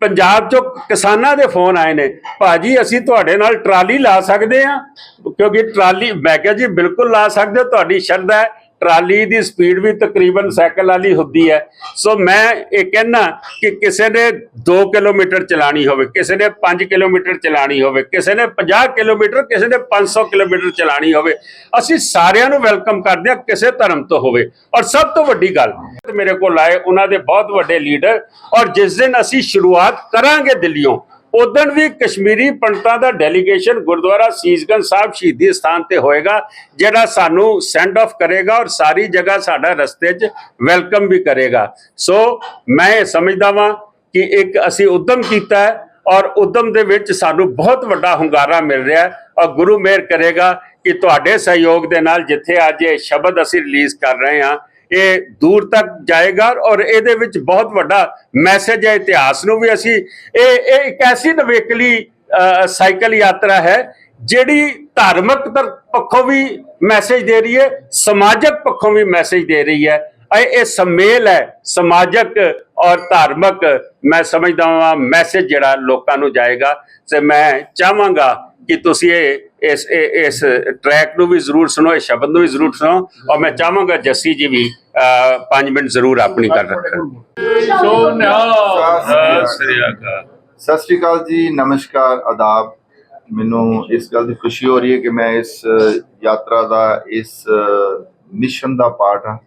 ਪੰਜਾਬ ਚੋਂ ਕਿਸਾਨਾਂ ਦੇ ਫੋਨ ਆਏ ਨੇ, ਭਾਜੀ, ਅਸੀਂ ਤੁਹਾਡੇ ਨਾਲ ਟਰਾਲੀ ਲਾ ਸਕਦੇ ਆ ਕਿਉਂਕਿ ਟਰਾਲੀ, ਮੈਂ ਕਿਹਾ ਜੀ, ਬਿਲਕੁਲ ਲਾ ਸਕਦੇ ਹੋ, ਤੁਹਾਡੀ ਸ਼ਰਧਾ ਹੈ। ਟਰਾਲੀ ਦੀ ਸਪੀਡ ਵੀ ਤਕਰੀਬਨ ਸਾਈਕਲ ਵਾਲੀ ਹੁੰਦੀ ਹੈ। ਸੋ ਮੈਂ ਇਹ ਕਹਿਣਾ ਕਿ ਕਿਸੇ ਨੇ 2 ਕਿਲੋਮੀਟਰ ਚਲਾਣੀ ਹੋਵੇ, ਕਿਸੇ ਨੇ 5 ਕਿਲੋਮੀਟਰ ਚਲਾਣੀ ਹੋਵੇ, ਕਿਸੇ ਨੇ 50 ਕਿਲੋਮੀਟਰ, ਕਿਸੇ ਨੇ 500 ਕਿਲੋਮੀਟਰ ਚਲਾਣੀ ਹੋਵੇ। ਅਸੀਂ ਸਾਰਿਆਂ ਨੂੰ ਵੈਲਕਮ ਕਰਦੇ ਹਾਂ ਕਿਸੇ ਧਰਮ ਤੋਂ ਹੋਵੇ। ਔਰ ਸਭ ਤੋਂ ਵੱਡੀ ਗੱਲ, ਮੇਰੇ ਕੋਲ ਆਏ ਉਹਨਾਂ ਦੇ ਬਹੁਤ ਵੱਡੇ ਲੀਡਰ ਔਰ ਜਿਸ ਦਿਨ ਅਸੀਂ ਸ਼ੁਰੂਆਤ ਕਰਾਂਗੇ ਦਿੱਲੀੋਂ ਉਦੋਂ ਵੀ ਕਸ਼ਮੀਰੀ ਪੰਡਤਾਂ ਦਾ ਡੈਲੀਗੇਸ਼ਨ ਗੁਰਦੁਆਰਾ ਸੀਸਗੰਜ ਸਾਹਿਬ ਸ਼ਹੀਦੀ ਸਥਾਨ ਤੇ ਹੋਏਗਾ, ਜਿਹੜਾ ਸਾਨੂੰ ਸੈਂਡ ਆਫ ਕਰੇਗਾ ਔਰ ਸਾਰੀ ਜਗ੍ਹਾ ਸਾਡਾ ਰਸਤੇ 'ਚ ਵੈਲਕਮ ਵੀ ਕਰੇਗਾ। ਸੋ ਮੈਂ ਇਹ ਸਮਝਦਾ ਵਾਂ ਕਿ ਇੱਕ ਅਸੀਂ ਉਦਮ ਕੀਤਾ ਹੈ ਔਰ ਉਦਮ ਦੇ ਵਿੱਚ ਸਾਨੂੰ ਬਹੁਤ ਵੱਡਾ ਹੁੰਗਾਰਾ ਮਿਲ ਰਿਹਾ ਹੈ ਔਰ ਗੁਰੂ ਮਿਹਰ ਕਰੇਗਾ ਕਿ ਤੁਹਾਡੇ ਸਹਿਯੋਗ ਦੇ ਨਾਲ ਜਿੱਥੇ ਅੱਜ ਇਹ ਸ਼ਬਦ ਅਸੀਂ ਰਿਲੀਜ਼ ਕਰ ਰਹੇ ਹਾਂ ਇਹ ਦੂਰ ਤੱਕ ਜਾਏਗਾ ਔਰ ਇਹਦੇ ਵਿੱਚ ਬਹੁਤ ਵੱਡਾ ਮੈਸੇਜ ਹੈ, ਇਤਿਹਾਸ ਨੂੰ ਵੀ ਅਸੀਂ, ਇਹ ਇਹ ਇੱਕ ਐਸੀ ਨਵੇਕਲੀ ਸਾਈਕਲ ਯਾਤਰਾ ਹੈ, ਜਿਹੜੀ ਧਾਰਮਿਕ ਪੱਖੋਂ ਵੀ ਮੈਸੇਜ ਦੇ ਰਹੀ ਹੈ, ਸਮਾਜਿਕ ਪੱਖੋਂ ਵੀ ਮੈਸੇਜ ਦੇ ਰਹੀ ਹੈ। ਇਹ ਇਹ ਸੰਮੇਲ ਹੈ, ਸਮਾਜਿਕ ਔਰ ਧਾਰਮਿਕ। ਮੈਂ ਸਮਝਦਾ ਹਾਂ ਮੈਸੇਜ ਜਿਹੜਾ ਲੋਕਾਂ ਨੂੰ ਜਾਏਗਾ ਤੇ ਮੈਂ ਚਾਹਾਂਗਾ ਕਿ ਤੁਸੀਂ ਇਹ, ਇਸ ਇਸ ਟਰੈਕ ਨੂੰ ਵੀ ਜ਼ਰੂਰ ਸੁਣੋ, ਇਹ ਸ਼ਬਦ ਨੂੰ ਵੀ ਜ਼ਰੂਰ ਸੁਣੋ। ਔਰ ਮੈਂ ਚਾਹਾਂਗਾ ਜੱਸੀ ਜੀ ਵੀ 5 ਮਿੰਟ ਜ਼ਰੂਰ ਆਪਣੀ ਕਰ ਰੱਖਣ। ਸਤਿ ਸ੍ਰੀ ਅਕਾਲ। ਸਤਿ ਸ਼੍ਰੀ ਅਕਾਲ ਜੀ ਨਮਸਕਾਰ ਆਦਾਬ। ਮੈਨੂੰ ਇਸ ਗੱਲ ਦੀ ਖੁਸ਼ੀ ਹੋ ਰਹੀ ਹੈ ਕਿ ਮੈਂ ਇਸ ਯਾਤਰਾ ਦਾ ਇਸ ਮਿਸ਼ਨ ਦਾ ਪਾਰਟ ਹਾਂ।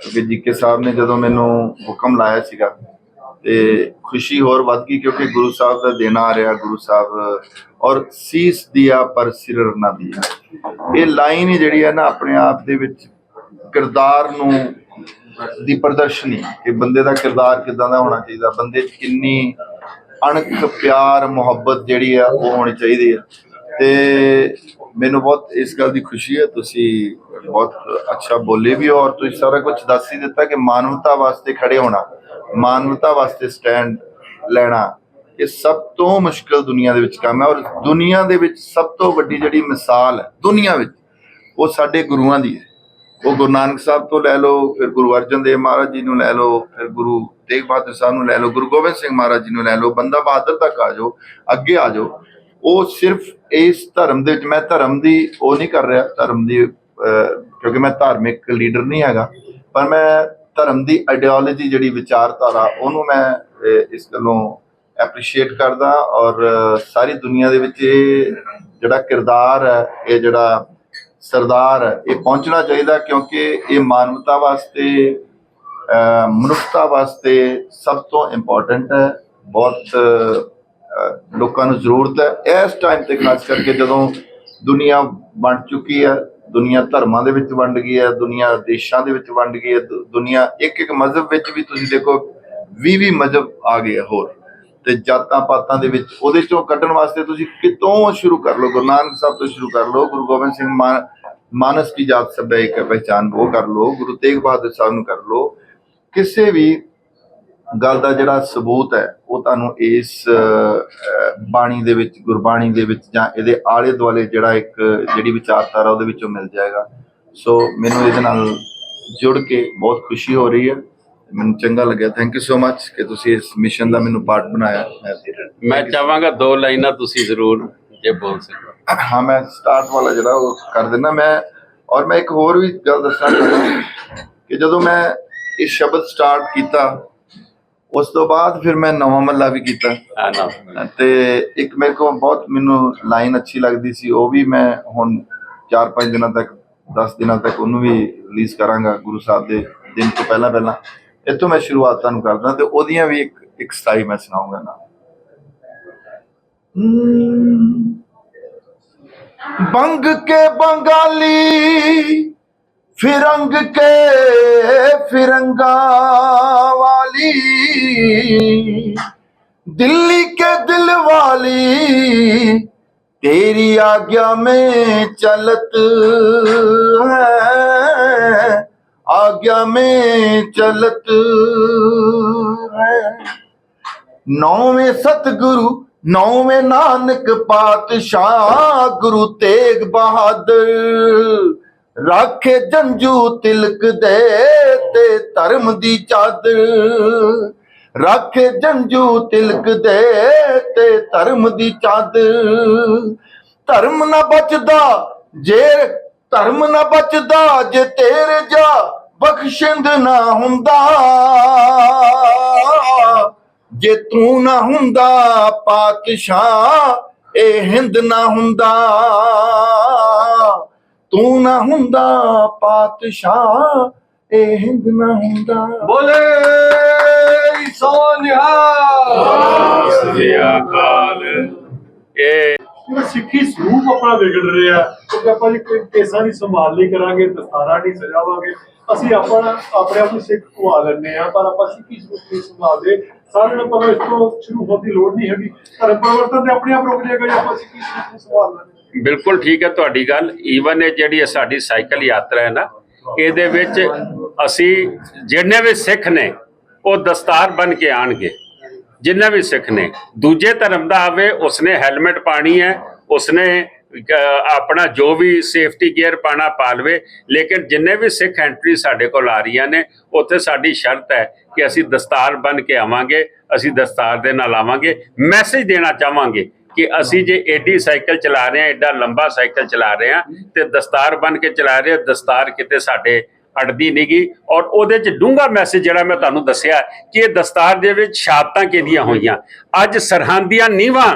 ਕਿਉਂਕਿ ਜੀਕੇ ਸਾਹਿਬ ਨੇ ਜਦੋਂ ਮੈਨੂੰ ਹੁਕਮ ਲਾਇਆ ਸੀਗਾ ਤੇ ਖੁਸ਼ੀ ਹੋਰ ਵੱਧ ਗਈ ਕਿਉਂਕਿ ਗੁਰੂ ਸਾਹਿਬ ਦਾ ਦਿਨ ਆ ਰਿਹਾ ਗੁਰੂ ਸਾਹਿਬ ਔਰ ਸੀਸ ਦਿਆ ਪਰ ਸਿਰ ਨਾ ਦਿਆ ਇਹ ਲਾਈਨ ਹੀ ਜਿਹੜੀ ਹੈ ਨਾ ਆਪਣੇ ਆਪ ਦੇ ਵਿੱਚ ਕਿਰਦਾਰ ਨੂੰ ਦੀ ਪ੍ਰਦਰਸ਼ਨੀ, ਕਿ ਬੰਦੇ ਦਾ ਕਿਰਦਾਰ ਕਿਦਾਂ ਦਾ ਹੋਣਾ ਚਾਹੀਦਾ? ਬੰਦੇ 'ਚ ਕਿੰਨੀ ਅਣਖ, ਪਿਆਰ, ਮੁਹੱਬਤ ਜਿਹੜੀ ਆ, ਉਹ ਹੋਣੀ ਚਾਹੀਦੀ ਆ। ਤੇ ਮੈਨੂੰ ਬਹੁਤ ਇਸ ਗੱਲ ਦੀ ਖੁਸ਼ੀ ਹੈ, ਤੁਸੀਂ ਬਹੁਤ ਅੱਛਾ ਬੋਲੇ ਵੀ ਹੋ, ਔਰ ਤੁਸੀਂ ਸਾਰਾ ਕੁਝ ਦੱਸ ਹੀ ਦਿੱਤਾ ਕਿ ਮਾਨਵਤਾ ਵਾਸਤੇ ਖੜੇ ਹੋਣਾ, ਮਾਨਵਤਾ ਵਾਸਤੇ ਸਟੈਂਡ ਲੈਣਾ, ਇਹ ਸਭ ਤੋਂ ਮੁਸ਼ਕਲ ਦੁਨੀਆ ਦੇ ਵਿੱਚ ਕੰਮ ਹੈ, ਔਰ ਦੁਨੀਆ ਦੇ ਵਿੱਚ ਸਭ ਤੋਂ ਵੱਡੀ ਜਿਹੜੀ ਮਿਸਾਲ ਹੈ, ਦੁਨੀਆ ਵਿੱਚ, ਉਹ ਸਾਡੇ ਗੁਰੂਆਂ ਦੀ ਹੈ। ਉਹ ਗੁਰੂ ਨਾਨਕ ਸਾਹਿਬ ਤੋਂ ਲੈ ਲਓ, ਫਿਰ ਗੁਰੂ ਅਰਜਨ ਦੇਵ ਮਹਾਰਾਜ ਜੀ ਨੂੰ ਲੈ ਲਓ, ਫਿਰ ਗੁਰੂ ਤੇਗ ਬਹਾਦਰ ਸਾਹਿਬ ਨੂੰ ਲੈ ਲਓ, ਗੁਰੂ ਗੋਬਿੰਦ ਸਿੰਘ ਮਹਾਰਾਜ ਜੀ ਨੂੰ ਲੈ ਲਓ, ਬੰਦਾ ਬਹਾਦਰ ਤੱਕ ਆ ਜਾਓ, ਅੱਗੇ ਆ ਜਾਓ। ਉਹ ਸਿਰਫ ਇਸ ਧਰਮ ਦੇ ਵਿੱਚ, ਮੈਂ ਧਰਮ ਦੀ ਉਹ ਨਹੀਂ ਕਰ ਰਿਹਾ, ਧਰਮ ਦੀ ਕਿਉਂਕਿ ਮੈਂ ਧਾਰਮਿਕ ਲੀਡਰ ਨਹੀਂ ਹੈਗਾ, ਪਰ ਮੈਂ ਧਰਮ ਦੀ ਆਈਡੀਓਲੋਜੀ ਜਿਹੜੀ ਵਿਚਾਰਧਾਰਾ, ਉਹਨੂੰ ਮੈਂ ਇਸ ਗੱਲੋਂ ਐਪਰੀਸ਼ੀਏਟ ਕਰਦਾ ਔਰ ਸਾਰੀ ਦੁਨੀਆ ਦੇ ਵਿੱਚ ਇਹ ਜਿਹੜਾ ਕਿਰਦਾਰ ਹੈ, ਇਹ ਜਿਹੜਾ ਸਰਦਾਰ ਹੈ, ਇਹ ਪਹੁੰਚਣਾ ਚਾਹੀਦਾ ਕਿਉਂਕਿ ਇਹ ਮਾਨਵਤਾ ਵਾਸਤੇ ਮਨੁੱਖਤਾ ਵਾਸਤੇ ਸਭ ਤੋਂ ਇੰਪੋਰਟੈਂਟ ਹੈ। ਬਹੁਤ ਲੋਕਾਂ ਨੂੰ ਜ਼ਰੂਰਤ ਹੈ। ਇਸ ਟਾਈਮ ਤੇ ਖਾਸ ਕਰਕੇ ਜਦੋਂ ਦੁਨੀਆ ਵੰਡ ਚੁੱਕੀ ਹੈ ਦੁਨੀਆ ਧਰਮਾਂ ਦੇ ਵਿੱਚ ਵੰਡ ਗਈ ਹੈ ਦੁਨੀਆ ਦੇਸ਼ਾਂ ਦੇ ਵਿੱਚ ਵੰਡ ਗਈ ਹੈ ਦੁ- ਦੁਨੀਆ ਇੱਕ ਇੱਕ ਮਜ਼ਹਬ ਵਿੱਚ ਵੀ ਤੁਸੀਂ ਦੇਖੋ 20 20 ਮਜ਼ਹਬ ਆ ਗਏ ਹੋਰ। ਤੇ ਜਾਤਾਂ ਪਾਤਾਂ ਦੇ ਵਿੱਚ ਉਹਦੇ ਚੋਂ ਕੱਢਣ ਵਾਸਤੇ ਤੁਸੀਂ ਕਿਤੋਂ ਸ਼ੁਰੂ ਕਰ ਲਓ? ਗੁਰੂ ਨਾਨਕ ਸਾਹਿਬ ਤੋਂ ਸ਼ੁਰੂ ਕਰ ਲਓ ਗੁਰੂ ਗੋਬਿੰਦ ਸਿੰਘ ਮਾਨ ਮਾਨਸ ਕੀ ਜਾਤ ਸਭਿਆ ਇੱਕ ਪਹਿਚਾਨ, ਉਹ ਕਰ ਲਓ, ਗੁਰੂ ਤੇਗ ਬਹਾਦਰ ਸਾਹਿਬ ਨੂੰ ਕਰ ਲਓ। ਕਿਸੇ ਵੀ ਗੱਲ ਦਾ ਜਿਹੜਾ ਸਬੂਤ ਹੈ, ਉਹ ਤੁਹਾਨੂੰ ਇਸ ਬਾਣੀ ਦੇ ਵਿੱਚ, ਗੁਰਬਾਣੀ ਦੇ ਵਿੱਚ ਜਾਂ ਇਹਦੇ ਆਲੇ ਦੁਆਲੇ ਜਿਹੜਾ ਇੱਕ, ਜਿਹੜੀ ਵਿਚਾਰਧਾਰਾ ਉਹਦੇ ਵਿੱਚੋਂ ਮਿਲ ਜਾਏਗਾ। ਸੋ ਮੈਨੂੰ ਇਹਦੇ ਨਾਲ ਜੁੜ ਕੇ ਬਹੁਤ ਖੁਸ਼ੀ ਹੋ ਰਹੀ ਹੈ। ਮੈਨੂੰ ਚੰਗਾ ਲੱਗਿਆ। ਥੈਂਕ ਯੂ ਸੋ ਮੱਚ ਕਿ ਤੁਸੀਂ ਇਸ ਮਿਸ਼ਨ ਦਾ ਮੈਨੂੰ ਪਾਰਟ ਬਣਾਇਆ। ਮੈਂ ਚਾਹਾਂਗਾ ਦੋ ਲਾਈਨਾਂ ਤੁਸੀਂ ਜ਼ਰੂਰ ਜੇ ਬੋਲ ਸਕੋ। ਹਾਂ ਮੈਂ ਸਟਾਰਟ ਵਾਲਾ ਜਿਹੜਾ ਉਹ ਕਰ ਦਿੰਦਾ ਮੈਂ। ਔਰ ਮੈਂ ਇੱਕ ਹੋਰ ਵੀ ਗੱਲ ਦੱਸਣਾ ਚਾਹੁੰਦਾ ਕਿ ਜਦੋਂ ਮੈਂ ਇਹ ਸ਼ਬਦ ਸਟਾਰਟ ਕੀਤਾ ਉਸ ਤੋਂ ਬਾਅਦ ਫਿਰ ਮੈਂ ਨਵਾਂ ਮੱਲਾ ਵੀ ਕੀਤਾ। ਤੇ ਇੱਕ ਮੇਰੇ ਕੋ ਬਹੁਤ ਮੈਨੂੰ ਲਾਈਨ ਅੱਛੀ ਲੱਗਦੀ ਸੀ ਉਹ ਵੀ ਮੈਂ ਹੁਣ 4-5 ਦਿਨਾਂ ਤੱਕ 10 ਦਿਨਾਂ ਤੱਕ ਉਹਨੂੰ ਵੀ ਰਿਲੀਜ਼ ਕਰਾਂਗਾ ਗੁਰੂ ਸਾਹਿਬ ਦੇ ਦਿਨ ਤੋਂ ਪਹਿਲਾਂ ਪਹਿਲਾਂ। ਇੱਥੋਂ ਮੈਂ ਸ਼ੁਰੂਆਤ ਤੁਹਾਨੂੰ ਕਰਦਾ ਤੇ ਉਹਦੀਆਂ ਵੀ ਇੱਕ ਇੱਕ ਸਟਾਈ ਮੈਂ ਸੁਣਾਉਂਗਾ ਨਾ ਬੰਗ ਕੇ ਬੰਗਾਲੀ ਫਿਰੰਗ ਕੇ ਫਿਰੰਗਾ ਵਾਲੀ दिल्ली के दिल वाली तेरी आज्ञा में चलत है आज्ञा में चलत है नौवें सतगुरु ਨੌਵੇਂ ਨਾਨਕ ਪਾਤਸ਼ਾਹ ਗੁਰੂ ਤੇਗ ਬਹਾਦਰ ਰਾਖੇ ਜੰਜੂ ਤਿਲਕ ਦੇ ਤੇ ਧਰਮ ਦੀ ਚਾਦਰ। ਰੱਖੇ ਜੰਜੂ ਤਿਲਕ ਦੇ ਤੇ ਧਰਮ ਦੀ ਚਾਦਰ। ਧਰਮ ਨਾ ਬਚਦਾ ਜੇ, ਧਰਮ ਨਾ ਬਚਦਾ ਜੇ ਤੇਰੇ ਜਾ ਬਖਸ਼ਿੰਦ ਨਾ ਹੁੰਦਾ। ਜੇ ਤੂੰ ਨਾ ਹੁੰਦਾ ਪਾਤਸ਼ਾਹ ਇਹ ਹਿੰਦ ਨਾ ਹੁੰਦਾ। ਤੂੰ ਨਾ ਹੁੰਦਾ ਪਾਤਸ਼ਾਹ ਇਹ ਹਿੰਦ ਨਾ ਹੁੰਦਾ। ਬੋਲੇ ਸੋਨਿਆ ਸ੍ਰੀ ਅਕਾਲ। ਇਹ ਜਿਹੜਾ ਸਿੱਖੀ ਸਰੂਪ ਆਪਣਾ ਵਿਗੜ ਰਿਹਾ ਕਿਉਂਕਿ ਆਪਾਂ ਜੇ ਕੋਈ ਕੇਸਾਂ ਦੀ ਸੰਭਾਲ ਨਹੀਂ ਕਰਾਂਗੇ ਦਸਤਾਰਾਂ ਨਹੀਂ ਸਜਾਵਾਂਗੇ। ਅਸੀਂ ਆਪਣਾ, ਆਪਣੇ ਆਪ ਨੂੰ ਸਿੱਖ ਕੁਆ ਲੈਂਦੇ ਆ ਪਰ ਆਪਾਂ ਸਿੱਖੀ ਸਰੂਪ ਨਹੀਂ ਸੰਭਾਲਦੇ। ਸਾਰਿਆਂ ਨੂੰ ਪਤਾ ਇਸ ਤੋਂ ਸ਼ੁਰੂ ਹੋਣ ਦੀ ਲੋੜ ਨਹੀਂ ਹੈਗੀ। ਧਰਮ ਪਰਿਵਰਤਨ ਤੇ ਆਪਣੇ ਆਪ ਰੁਕ ਜਾਏਗਾ ਜੇ ਆਪਾਂ ਸਿੱਖੀ ਸਰੂਪ ਨੂੰ ਸੰਭਾਲ ਲੈਂਦੇ। ਬਿਲਕੁਲ ਠੀਕ ਹੈ ਤੁਹਾਡੀ ਗੱਲ। ਈਵਨ ਇਹ ਜਿਹੜੀ ਸਾਡੀ ਸਾਈਕਲ ਯਾਤਰਾ ਹੈ ਨਾ, ਇਹਦੇ ਵਿੱਚ ਅਸੀਂ ਜਿੰਨੇ ਵੀ ਸਿੱਖ ਨੇ, ਉਹ ਦਸਤਾਰ ਬਣ ਕੇ ਆਣਗੇ ਜਿੰਨੇ ਵੀ ਸਿੱਖ ਨੇ, ਦੂਜੇ ਧਰਮ ਦਾ ਆਵੇ, ਉਸਨੇ ਹੈਲਮਟ ਪਾਣੀ ਹੈ, ਉਸਨੇ ਆਪਣਾ ਜੋ ਵੀ ਸੇਫਟੀ ਗੇਅਰ ਪਾਣਾ ਪਾ ਲਵੇ ਲੇਕਿਨ ਜਿੰਨੇ ਵੀ ਸਿੱਖ ਐਂਟਰੀ ਸਾਡੇ ਕੋਲ ਆ ਰਹੀਆਂ ਨੇ, ਉੱਥੇ ਸਾਡੀ ਸ਼ਰਤ ਹੈ ਕਿ ਅਸੀਂ ਦਸਤਾਰ ਬਨ ਕੇ ਆਵਾਂਗੇ, ਅਸੀਂ ਦਸਤਾਰ ਦੇ ਨਾਲ ਆਵਾਂਗੇ। ਮੈਸੇਜ ਦੇਣਾ ਚਾਹਾਂਗੇ ਕਿ ਅਸੀਂ ਜੇ ਏਡੀ ਸਾਈਕਲ ਚਲਾ ਰਹੇ ਹਾਂ ਐਡਾ ਲੰਬਾ ਸਾਈਕਲ ਚਲਾ ਰਹੇ ਹਾਂ, ਤੇ ਦਸਤਾਰ ਬਨ ਕੇ ਚਲਾ ਰਹੇ ਹਾਂ, ਦਸਤਾਰ ਕਿਤੇ ਸਾਡੇ ਅੜਦੀ ਨਹੀਂਗੀ ਔਰ ਉਹਦੇ ਚ ਡੂੰਘਾ ਮੈਸੇਜ ਜਿਹੜਾ ਮੈਂ ਤੁਹਾਨੂੰ ਦੱਸਿਆ ਕਿ ਇਹ ਦਸਤਾਰ ਦੇ ਵਿੱਚ ਸ਼ਹਾਦਤਾਂ ਕਿਹਦੀਆਂ ਹੋਈਆਂ? ਅੱਜ ਸਰਹੰਦੀਆਂ ਨੀਵਾਂ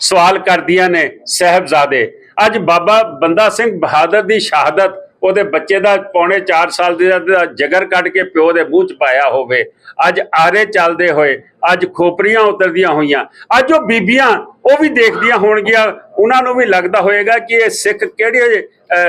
ਸਵਾਲ ਕਰਦੀਆਂ ਨੇ ਸਹਿਬਜ਼ਾਦੇ। ਅੱਜ ਬਾਬਾ ਬੰਦਾ ਸਿੰਘ ਬਹਾਦਰ ਦੀ ਸ਼ਹਾਦਤ, ਉਹਦੇ ਬੱਚੇ ਦਾ ਪੌਣੇ 4 ਸਾਲ ਦਾ ਜਗਰ ਕੱਢ ਕੇ ਪਿਓ ਦੇ ਮੂੰਹ ਚ ਪਾਇਆ ਹੋਵੇ। ਅੱਜ ਆਰੇ ਚੱਲਦੇ ਹੋਏ, ਅੱਜ ਖੋਪਰੀਆਂ ਉਤਰਦੀਆਂ ਹੋਈਆਂ, ਅੱਜ ਉਹ ਬੀਬੀਆਂ ਉਹ ਵੀ ਦੇਖਦੀਆਂ ਹੋਣਗੀਆਂ। ਉਹਨਾਂ ਨੂੰ ਵੀ ਲੱਗਦਾ ਹੋਏਗਾ ਕਿ ਇਹ ਸਿੱਖ ਕਿਹੜੇ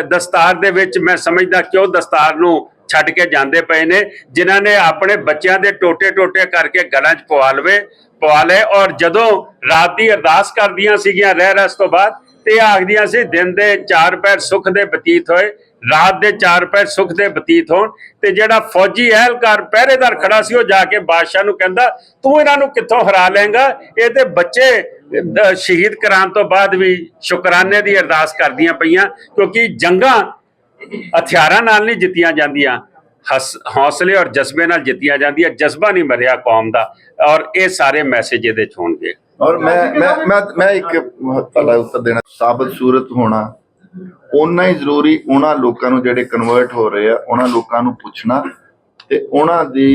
ਦਸਤਾਰ ਦੇ ਵਿੱਚ ਮੈਂ ਸਮਝਦਾ ਕਿਉਂ ਦਸਤਾਰ ਨੂੰ ਛੱਡ ਕੇ ਜਾਂਦੇ ਪਏ ਨੇ, ਜਿਨ੍ਹਾਂ ਨੇ ਆਪਣੇ ਬੱਚਿਆਂ ਦੇ ਟੋਟੇ ਟੋਟੇ ਕਰਕੇ ਗਲਾਂ 'ਚ ਪਵਾ ਲਵੇ, ਪਵਾ ਲਏ ਔਰ ਜਦੋਂ ਰਾਤ ਦੀ ਅਰਦਾਸ ਕਰਦੀਆਂ ਸੀਗੀਆਂ ਰਹਿ ਰਸ ਤੋਂ ਬਾਅਦ ਤੇ ਆਖਦੀਆਂ ਸੀ ਦਿਨ ਦੇ ਚਾਰ ਪੈਰ ਸੁੱਖ ਦੇ ਬਤੀਤ ਹੋਏ, ਰਾਤ ਦੇ ਚਾਰ ਪੈਰ ਸੁੱਖ ਦੇ ਬਤੀਤ ਹੋਣ, ਤੇ ਜਿਹੜਾ ਫੌਜੀ ਅਹਿਲਕਾਰ ਪਹਿਰੇਦਾਰ ਖੜਾ ਸੀ, ਉਹ ਜਾ ਕੇ ਬਾਦਸ਼ਾਹ ਨੂੰ ਕਹਿੰਦਾ, ਤੂੰ ਇਹਨਾਂ ਨੂੰ ਕਿੱਥੋਂ ਹਰਾ ਲੇਗਾ ਇਹ ਤੇ ਬੱਚੇ ਸ਼ਹੀਦ ਕਰਾਉਣ ਤੋਂ ਬਾਅਦ ਵੀ ਸ਼ੁਕਰਾਨੇ ਦੀ ਅਰਦਾਸ ਕਰਦੀਆਂ ਪਈਆਂ, ਕਿਉਂਕਿ ਜੰਗਾਂ ਹਥਿਆਰਾਂ ਨਾਲ ਨਹੀਂ ਜਿੱਤੀਆਂ ਜਾਂਦੀਆਂ, ਹਸ- ਹੌਸਲੇ ਔਰ ਜਜ਼ਬੇ ਨਾਲ ਜਿੱਤੀਆਂ ਜਾਂਦੀਆਂ, ਜਜ਼ਬਾ ਨਹੀਂ ਮਰਿਆ ਕੌਮ ਦਾ, ਔਰ ਇਹ ਸਾਰੇ ਮੈਸੇਜ ਇਹਦੇ ਚ ਹੋਣਗੇ। ਔਰ ਮੈਂ ਮੈਂ ਮੈਂ ਮੈਂ ਇੱਕ ਤੁਹਾਡਾ ਉੱਤਰ ਦੇਣਾ। ਸਾਬਤ ਸੂਰਤ ਹੋਣਾ ਓਨਾ ਹੀ ਜ਼ਰੂਰੀ ਉਹਨਾਂ ਲੋਕਾਂ ਨੂੰ ਜਿਹੜੇ ਕਨਵਰਟ ਹੋ ਰਹੇ ਆ ਉਹਨਾਂ ਲੋਕਾਂ ਨੂੰ ਪੁੱਛਣਾ ਤੇ ਉਹਨਾਂ ਦੇ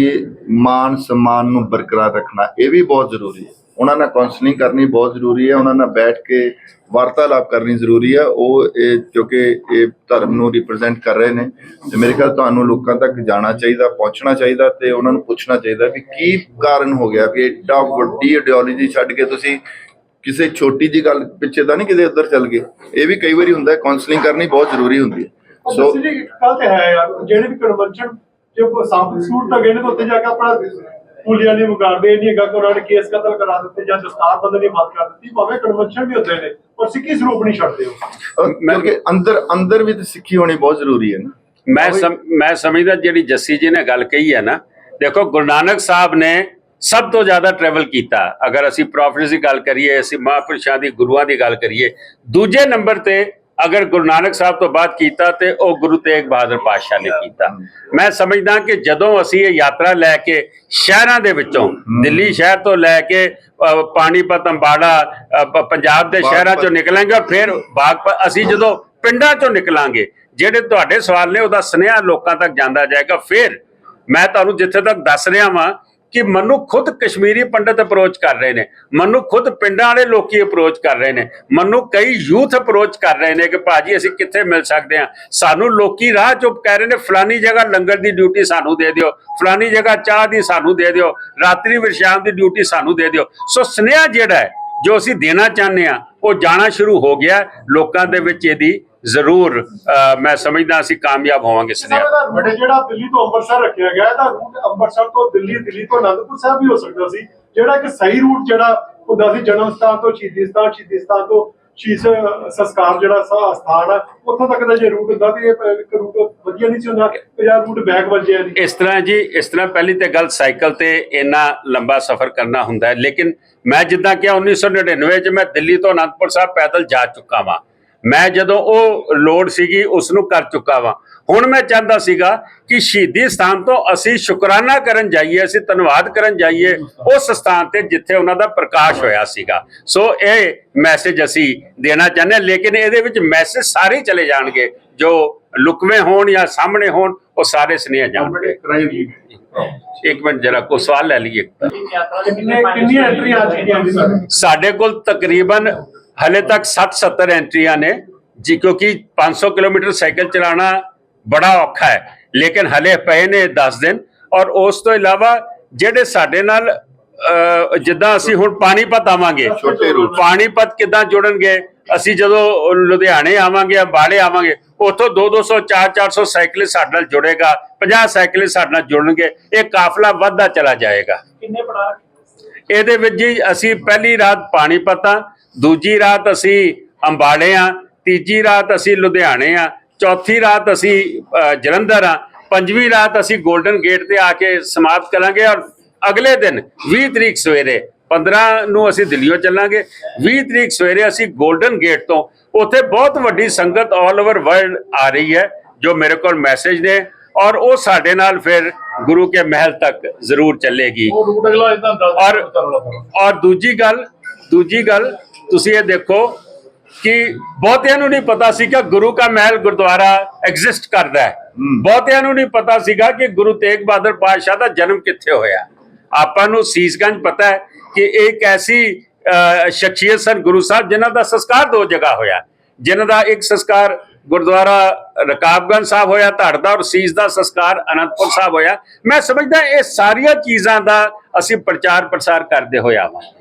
ਮਾਨ ਸਨਮਾਨ ਨੂੰ ਬਰਕਰਾਰ ਰੱਖਣਾ ਇਹ ਵੀ ਬਹੁਤ ਜ਼ਰੂਰੀ ਹੈ। ਉਹਨਾਂ ਨਾਲ ਕਾਉਂਸਲਿੰਗ ਕਰਨੀ ਬਹੁਤ ਜ਼ਰੂਰੀ ਹੈ ਉਹਨਾਂ ਨਾਲ ਬੈਠ ਕੇ ਵਾਰਤਾਲਾਪ ਕਰਨੀ ਜ਼ਰੂਰੀ ਹੈ। ਉਹ ਇਹ ਕਿਉਂਕਿ ਇਹ ਧਰਮ ਨੂੰ ਰਿਪਰੈਜ਼ੈਂਟ ਕਰ ਰਹੇ ਨੇ। ਤੇ ਮੇਰੇ ਖਿਆਲ ਤੁਹਾਨੂੰ ਲੋਕਾਂ ਤੱਕ ਜਾਣਾ ਚਾਹੀਦਾ ਪਹੁੰਚਣਾ ਚਾਹੀਦਾ ਤੇ ਉਹਨਾਂ ਨੂੰ ਪੁੱਛਣਾ ਚਾਹੀਦਾ ਵੀ ਕੀ ਕਾਰਨ ਹੋ ਗਿਆ ਵੀ ਏਡਾ ਵੱਡੀ ਆਈਡੀਓਲੋਜੀ ਛੱਡ ਕੇ ਤੁਸੀਂ ਕਿਸੇ ਛੋਟੀ ਜੀ ਗੱਲ ਪਿੱਛੇ ਤਾਂ ਨਹੀਂ ਕਿਤੇ ਉੱਧਰ ਚੱਲ ਗਏ? ਇਹ ਵੀ ਕਈ ਵਾਰੀ ਹੁੰਦਾ ਹੈ ਕਾਉਂਸਲਿੰਗ ਕਰਨੀ ਬਹੁਤ ਜ਼ਰੂਰੀ ਹੁੰਦੀ ਹੈ। ਸੋ ਗੱਲ ਤੇ ਹੈ ਯਾਰ ਜਿਹੜੇ ਵੀ ਕਨਵਰਸ਼ਨ ਜੇ ਸਾਬਤ ਸੂਰਤ ਤਾਂ ਗਏ ਨੇ ਤਾਂ ਉੱਥੇ ਜਾ ਕੇ ਆਪਣਾ ਪੁਲੀਆਂ ਨਹੀਂ ਮੁਕਾਬਲੇ ਨਹੀਂ ਹੈਗਾ ਕਿ ਉਹਨਾਂ ਨੇ ਕੇਸ ਕਤਲ ਕਰਾ ਦਿੱਤੇ ਜਾਂ ਦਸਤਾਰ ਬੰਦ ਨਹੀਂ ਬੰਦ ਕਰ ਦਿੱਤੀ ਭਾਵੇਂ ਕਨਵਰਸ਼ਨ ਵੀ ਹੁੰਦੇ ਨੇ ਪਰ ਸਿੱਖੀ ਸਰੂਪ ਨਹੀਂ ਛੱਡਦੇ ਉਹ। ਅਹ ਕਿਉਂਕਿ ਅੰਦਰ ਅੰਦਰ ਵੀ ਤਾਂ ਸਿੱਖੀ ਹੋਣੀ ਬਹੁਤ ਜ਼ਰੂਰੀ ਹੈ ਨਾ। ਮੈਂ ਮੈਂ ਸਮਝਦਾ ਜਿਹੜੀ ਜੱਸੀ ਜੀ ਨੇ ਗੱਲ ਕਹੀ ਹੈ ਨਾ ਦੇਖੋ ਗੁਰੂ ਨਾਨਕ ਸਾਹਿਬ ਨੇ ਸਭ ਤੋਂ ਜ਼ਿਆਦਾ ਟਰੈਵਲ ਕੀਤਾ। ਅਗਰ ਅਸੀਂ ਪ੍ਰੋਫਿਟਸ ਦੀ ਗੱਲ ਕਰੀਏ ਅਸੀਂ ਮਹਾਂਪੁਰਸ਼ਾਂ ਦੀ ਗੁਰੂਆਂ ਦੀ ਗੱਲ ਕਰੀਏ ਦੂਜੇ ਨੰਬਰ ਤੇ ਅਗਰ ਗੁਰੂ ਨਾਨਕ ਸਾਹਿਬ ਤੋਂ ਬਾਅਦ ਕੀਤਾ ਤੇ ਉਹ ਗੁਰੂ ਤੇਗ ਬਹਾਦਰ ਪਾਤਸ਼ਾਹ ਨੇ ਕੀਤਾ। ਮੈਂ ਸਮਝਦਾ ਕਿ ਜਦੋਂ ਅਸੀਂ ਇਹ ਯਾਤਰਾ ਲੈ ਕੇ ਸ਼ਹਿਰਾਂ ਦੇ ਵਿੱਚੋਂ ਦਿੱਲੀ ਸ਼ਹਿਰ ਤੋਂ ਲੈ ਕੇ ਪਾਣੀਪਤ ਅੰਬਾੜਾ ਪੰਜਾਬ ਦੇ ਸ਼ਹਿਰਾਂ ਚੋਂ ਨਿਕਲਾਂਗੇ ਔਰ ਫਿਰ ਬਾਗਪਤ ਅਸੀਂ ਜਦੋਂ ਪਿੰਡਾਂ ਚੋਂ ਨਿਕਲਾਂਗੇ ਜਿਹੜੇ ਤੁਹਾਡੇ ਸਵਾਲ ਨੇ ਉਹਦਾ ਸੁਨੇਹਾ ਲੋਕਾਂ ਤੱਕ ਜਾਂਦਾ ਜਾਏਗਾ। ਫਿਰ ਮੈਂ ਤੁਹਾਨੂੰ ਜਿੱਥੇ ਤੱਕ ਦੱਸ ਰਿਹਾ ਵਾਂ ਕਿ ਮੈਨੂੰ ਖੁਦ ਕਸ਼ਮੀਰੀ ਪੰਡਤ ਅਪਰੋਚ ਕਰ ਰਹੇ ਨੇ, ਮੈਨੂੰ ਖੁਦ ਪਿੰਡਾਂ ਵਾਲੇ ਲੋਕੀ ਅਪਰੋਚ ਕਰ ਰਹੇ ਨੇ, ਮੈਨੂੰ ਕਈ ਯੂਥ ਅਪਰੋਚ ਕਰ ਰਹੇ ਨੇ ਕਿ ਭਾਜੀ ਅਸੀਂ ਕਿੱਥੇ ਮਿਲ ਸਕਦੇ ਹਾਂ? ਸਾਨੂੰ ਲੋਕੀ ਰਾਹ ਚੁੱਪ ਕਹਿ ਰਹੇ ਨੇ, ਫਲਾਨੀ ਜਗ੍ਹਾ ਲੰਗਰ ਦੀ ਡਿਊਟੀ ਸਾਨੂੰ ਦੇ ਦਿਓ, ਫਲਾਨੀ ਜਗ੍ਹਾ ਚਾਹ ਦੀ ਸਾਨੂੰ ਦੇ ਦਿਓ, ਰਾਤਰੀ ਵਿਸ਼ਰਾਮ ਦੀ ਡਿਊਟੀ ਸਾਨੂੰ ਦੇ ਦਿਓ। ਸੋ ਸੁਨੇਹਾ ਜਿਹੜਾ ਹੈ, ਜੋ ਅਸੀਂ ਦੇਣਾ ਚਾਹੁੰਦੇ ਆ ਉਹ ਜਾਣਾ ਸ਼ੁਰੂ ਹੋ ਗਿਆ, ਲੋਕਾਂ ਦੇ ਵਿੱਚ ਇਹਦੀ ਜ਼ਰੂਰ ਮੈਂ ਸਮਝਦਾ ਅਸੀਂ ਕਾਮਯਾਬ ਹੋਵਾਂਗੇ ਸੁਨੇਹਾ ਰੂਟ ਜਿਹੜਾ ਦਿੱਲੀ ਤੋਂ ਅੰਮ੍ਰਿਤਸਰ ਰੱਖਿਆ ਗਿਆ ਇਹਦਾ ਰੂਟ ਅੰਮ੍ਰਿਤਸਰ ਤੋਂ ਦਿੱਲੀ ਦਿੱਲੀ ਤੋਂ ਅਨੰਦਪੁਰ ਸਾਹਿਬ ਵੀ ਹੋ ਸਕਦਾ ਸੀ। ਜਿਹੜਾ ਕਿ ਸਹੀ ਰੂਟ ਜਿਹੜਾ ਹੁੰਦਾ ਸੀ ਜਨਮ ਸਥਾਨ ਤੋਂ ਸ਼ਹੀਦੀ ਸਥਾਨ ਸ਼ਹੀਦੀ ਸਥਾਨ ਤੋਂ ਸ਼ੀਸ਼ ਸੰਸਕਾਰ ਜਿਹੜਾ ਸ- ਸਥਾਨ ਆ ਉੱਥੋਂ ਤੱਕ ਦਾ ਜੇ ਰੂਟ ਹੁੰਦਾ ਤੇ ਇਹ ਇੱਕ ਰੂਟ ਵਧੀਆ ਨਹੀਂ ਸੀ ਹੁੰਦਾ ਪੰਜਾਬ ਰੂਟ ਬੈਕ ਵੱਜਿਆ ਨਹੀਂ। ਇਸ ਤਰ੍ਹਾਂ ਜੀ ਇਸ ਤਰ੍ਹਾਂ ਪਹਿਲੀ ਤੇ ਗੱਲ ਸਾਈਕਲ ਤੇ ਇੰਨਾ ਲੰਬਾ ਸਫ਼ਰ ਕਰਨਾ ਹੁੰਦਾ ਹੈ। ਲੇਕਿਨ ਮੈਂ ਜਿੱਦਾਂ ਕਿਹਾ 1999 ਚ ਮੈਂ ਦਿੱਲੀ ਤੋਂ ਅਨੰਦਪੁਰ ਸਾਹਿਬ ਪੈਦਲ ਜਾ ਚੁੱਕਾ ਵਾਂ। ਮੈਂ ਜਦੋਂ ਉਹ ਲੋਡ ਸੀਗੀ ਉਸ ਨੂੰ ਕਰ ਚੁੱਕਾ ਵਾਂ। ਹੁਣ ਮੈਂ ਚਾਹੁੰਦਾ ਸੀਗਾ ਕਿ ਸ਼ਹੀਦੀ ਸਥਾਨ ਤੋਂ ਅਸੀਂ ਸ਼ੁਕਰਾਨਾ ਕਰਨ ਜਾਈਏ ਅਸੀਂ ਧੰਨਵਾਦ ਕਰਨ ਜਾਈਏ ਉਸ ਸਥਾਨ ਤੇ ਜਿੱਥੇ ਉਹਨਾਂ ਦਾ ਪ੍ਰਕਾਸ਼ ਹੋਇਆ ਸੀਗਾ। ਸੋ ਇਹ ਮੈਸੇਜ ਅਸੀਂ ਦੇਣਾ ਚਾਹੁੰਦੇ ਹਾਂ ਲੇਕਿਨ ਇਹਦੇ ਵਿੱਚ ਮੈਸੇਜ ਸਾਰੇ ਚਲੇ ਜਾਣਗੇ। ਜੋ ਲੁਕਵੇਂ ਹੋਣ ਜਾਂ ਸਾਹਮਣੇ ਹੋਣ ਉਹ ਸਾਰੇ ਸੁਨੇਹੇ ਜਾਣਗੇ। ਇੱਕ ਮਿੰਟ ਜਰਾ ਕੋ ਸਵਾਲ ਲੈ ਲਈਏ। ਸਾਡੇ ਕੋਲ ਤਕਰੀਬਨ ਹਲੇ ਤੱਕ 60-70 ਐਂਟਰੀਆਂ ਨੇ ਜੀ ਕਿਉਂਕਿ 500 ਕਿਲੋਮੀਟਰ ਸਾਈਕਲ ਚਲਾਉਣਾ ਬੜਾ ਔਖਾ ਹੈ ਲੇਕਿਨ ਹਲੇ ਪਏ ਨੇ 10 ਦਿਨ। ਔਰ ਉਸ ਤੋਂ ਇਲਾਵਾ ਜਿਹੜੇ ਸਾਡੇ ਨਾਲ ਜਿੱਦਾਂ ਅਸੀਂ ਹੁਣ ਪਾਣੀਪਤ ਆਵਾਂਗੇ। ਪਾਣੀਪਤ ਕਿੱਦਾਂ ਜੁੜਨਗੇ? ਅਸੀਂ ਜਦੋਂ ਲੁਧਿਆਣੇ ਆਵਾਂਗੇ ਅੰਬਾਲੇ ਆਵਾਂਗੇ ਉੱਥੋਂ 2-200 4-400 ਸਾਈਕਲਿਸਟ ਸਾਡੇ ਨਾਲ ਜੁੜੇਗਾ 50 ਸਾਈਕਲਿਸਟ ਸਾਡੇ ਨਾਲ ਜੁੜਨਗੇ ਇਹ ਕਾਫਲਾ ਵੱਧਦਾ ਚਲਾ ਜਾਏਗਾ। ਕਿੰਨੇ ਪੜਾ ਇਹਦੇ ਵਿੱਚ ਜੀ ਅਸੀਂ ਪਹਿਲੀ ਰਾਤ ਪਾਣੀਪਤ ਦੂਜੀ ਰਾਤ ਅਸੀਂ ਅੰਬਾਲੇ ਆ ਤੀਜੀ ਰਾਤ ਅਸੀਂ ਲੁਧਿਆਣੇ ਆ ਚੌਥੀ ਰਾਤ ਅਸੀਂ ਜਲੰਧਰ ਆ ਪੰਜਵੀਂ ਰਾਤ ਅਸੀਂ 골ਡਨ ਗੇਟ ਤੇ ਆ ਕੇ ਸਮਾਪਤ ਕਰਾਂਗੇ ਔਰ ਅਗਲੇ ਦਿਨ 20 ਤਰੀਕ ਸਵੇਰੇ 15 ਨੂੰ ਅਸੀਂ ਦਿੱਲੀੋਂ ਚੱਲਾਂਗੇ 20 ਤਰੀਕ ਸਵੇਰੇ ਅਸੀਂ 골ਡਨ ਗੇਟ ਤੋਂ ਉੱਥੇ ਬਹੁਤ ਵੱਡੀ ਸੰਗਤ ਆਲ ਓਵਰ ਵਰਲਡ ਆ ਰਹੀ ਹੈ ਜੋ ਮੇਰੇ ਕੋਲ ਮੈਸੇਜ ਨੇ ਔਰ ਉਹ ਸਾਡੇ ਨਾਲ ਫਿਰ ਗੁਰੂ ਕੇ ਮਹਿਲ ਤੱਕ ਜ਼ਰੂਰ ਚੱਲੇਗੀ। ਔਰ ਦੂਜੀ ਗੱਲ ਦੂਜੀ ਗੱਲ ਤੁਸੀਂ ਇਹ ਦੇਖੋ ਕਿ ਬਹੁਤਿਆਂ ਨੂੰ ਨਹੀਂ ਪਤਾ ਸੀ ਕਿ ਗੁਰੂ ਕਾ ਮਹਿਲ ਗੁਰਦੁਆਰਾ ਐਗਜ਼ਿਸਟ ਕਰਦਾ ਹੈ। ਬਹੁਤਿਆਂ ਨੂੰ ਨਹੀਂ ਪਤਾ ਸੀਗਾ ਕਿ ਗੁਰੂ ਤੇਗ ਬਹਾਦਰ ਪਾਤਸ਼ਾਹ ਦਾ ਜਨਮ ਕਿੱਥੇ ਹੋਇਆ। ਆਪਾਂ ਨੂੰ ਸੀਸਗੰਜ ਪਤਾ ਹੈ ਕਿ ਇੱਕ ਐਸੀ ਸ਼ਖਸੀਅਤ ਸਨ ਗੁਰੂ ਸਾਹਿਬ ਜਿਨ੍ਹਾਂ ਦਾ ਸੰਸਕਾਰ ਦੋ ਜਗ੍ਹਾ ਹੋਇਆ। ਜਿਨ੍ਹਾਂ ਦਾ ਇੱਕ ਸੰਸਕਾਰ ਗੁਰਦੁਆਰਾ ਰਕਾਬਗੰਜ ਸਾਹਿਬ ਹੋਇਆ ਧੜ ਦਾ ਔਰ ਸੀਸ ਦਾ ਸੰਸਕਾਰ ਅਨੰਦਪੁਰ ਸਾਹਿਬ ਹੋਇਆ। ਮੈਂ ਸਮਝਦਾ ਇਹ ਸਾਰੀਆਂ ਚੀਜ਼ਾਂ ਦਾ ਅਸੀਂ ਪ੍ਰਚਾਰ ਪ੍ਰਸਾਰ ਕਰਦੇ ਹੋਇਆ ਵਾਂ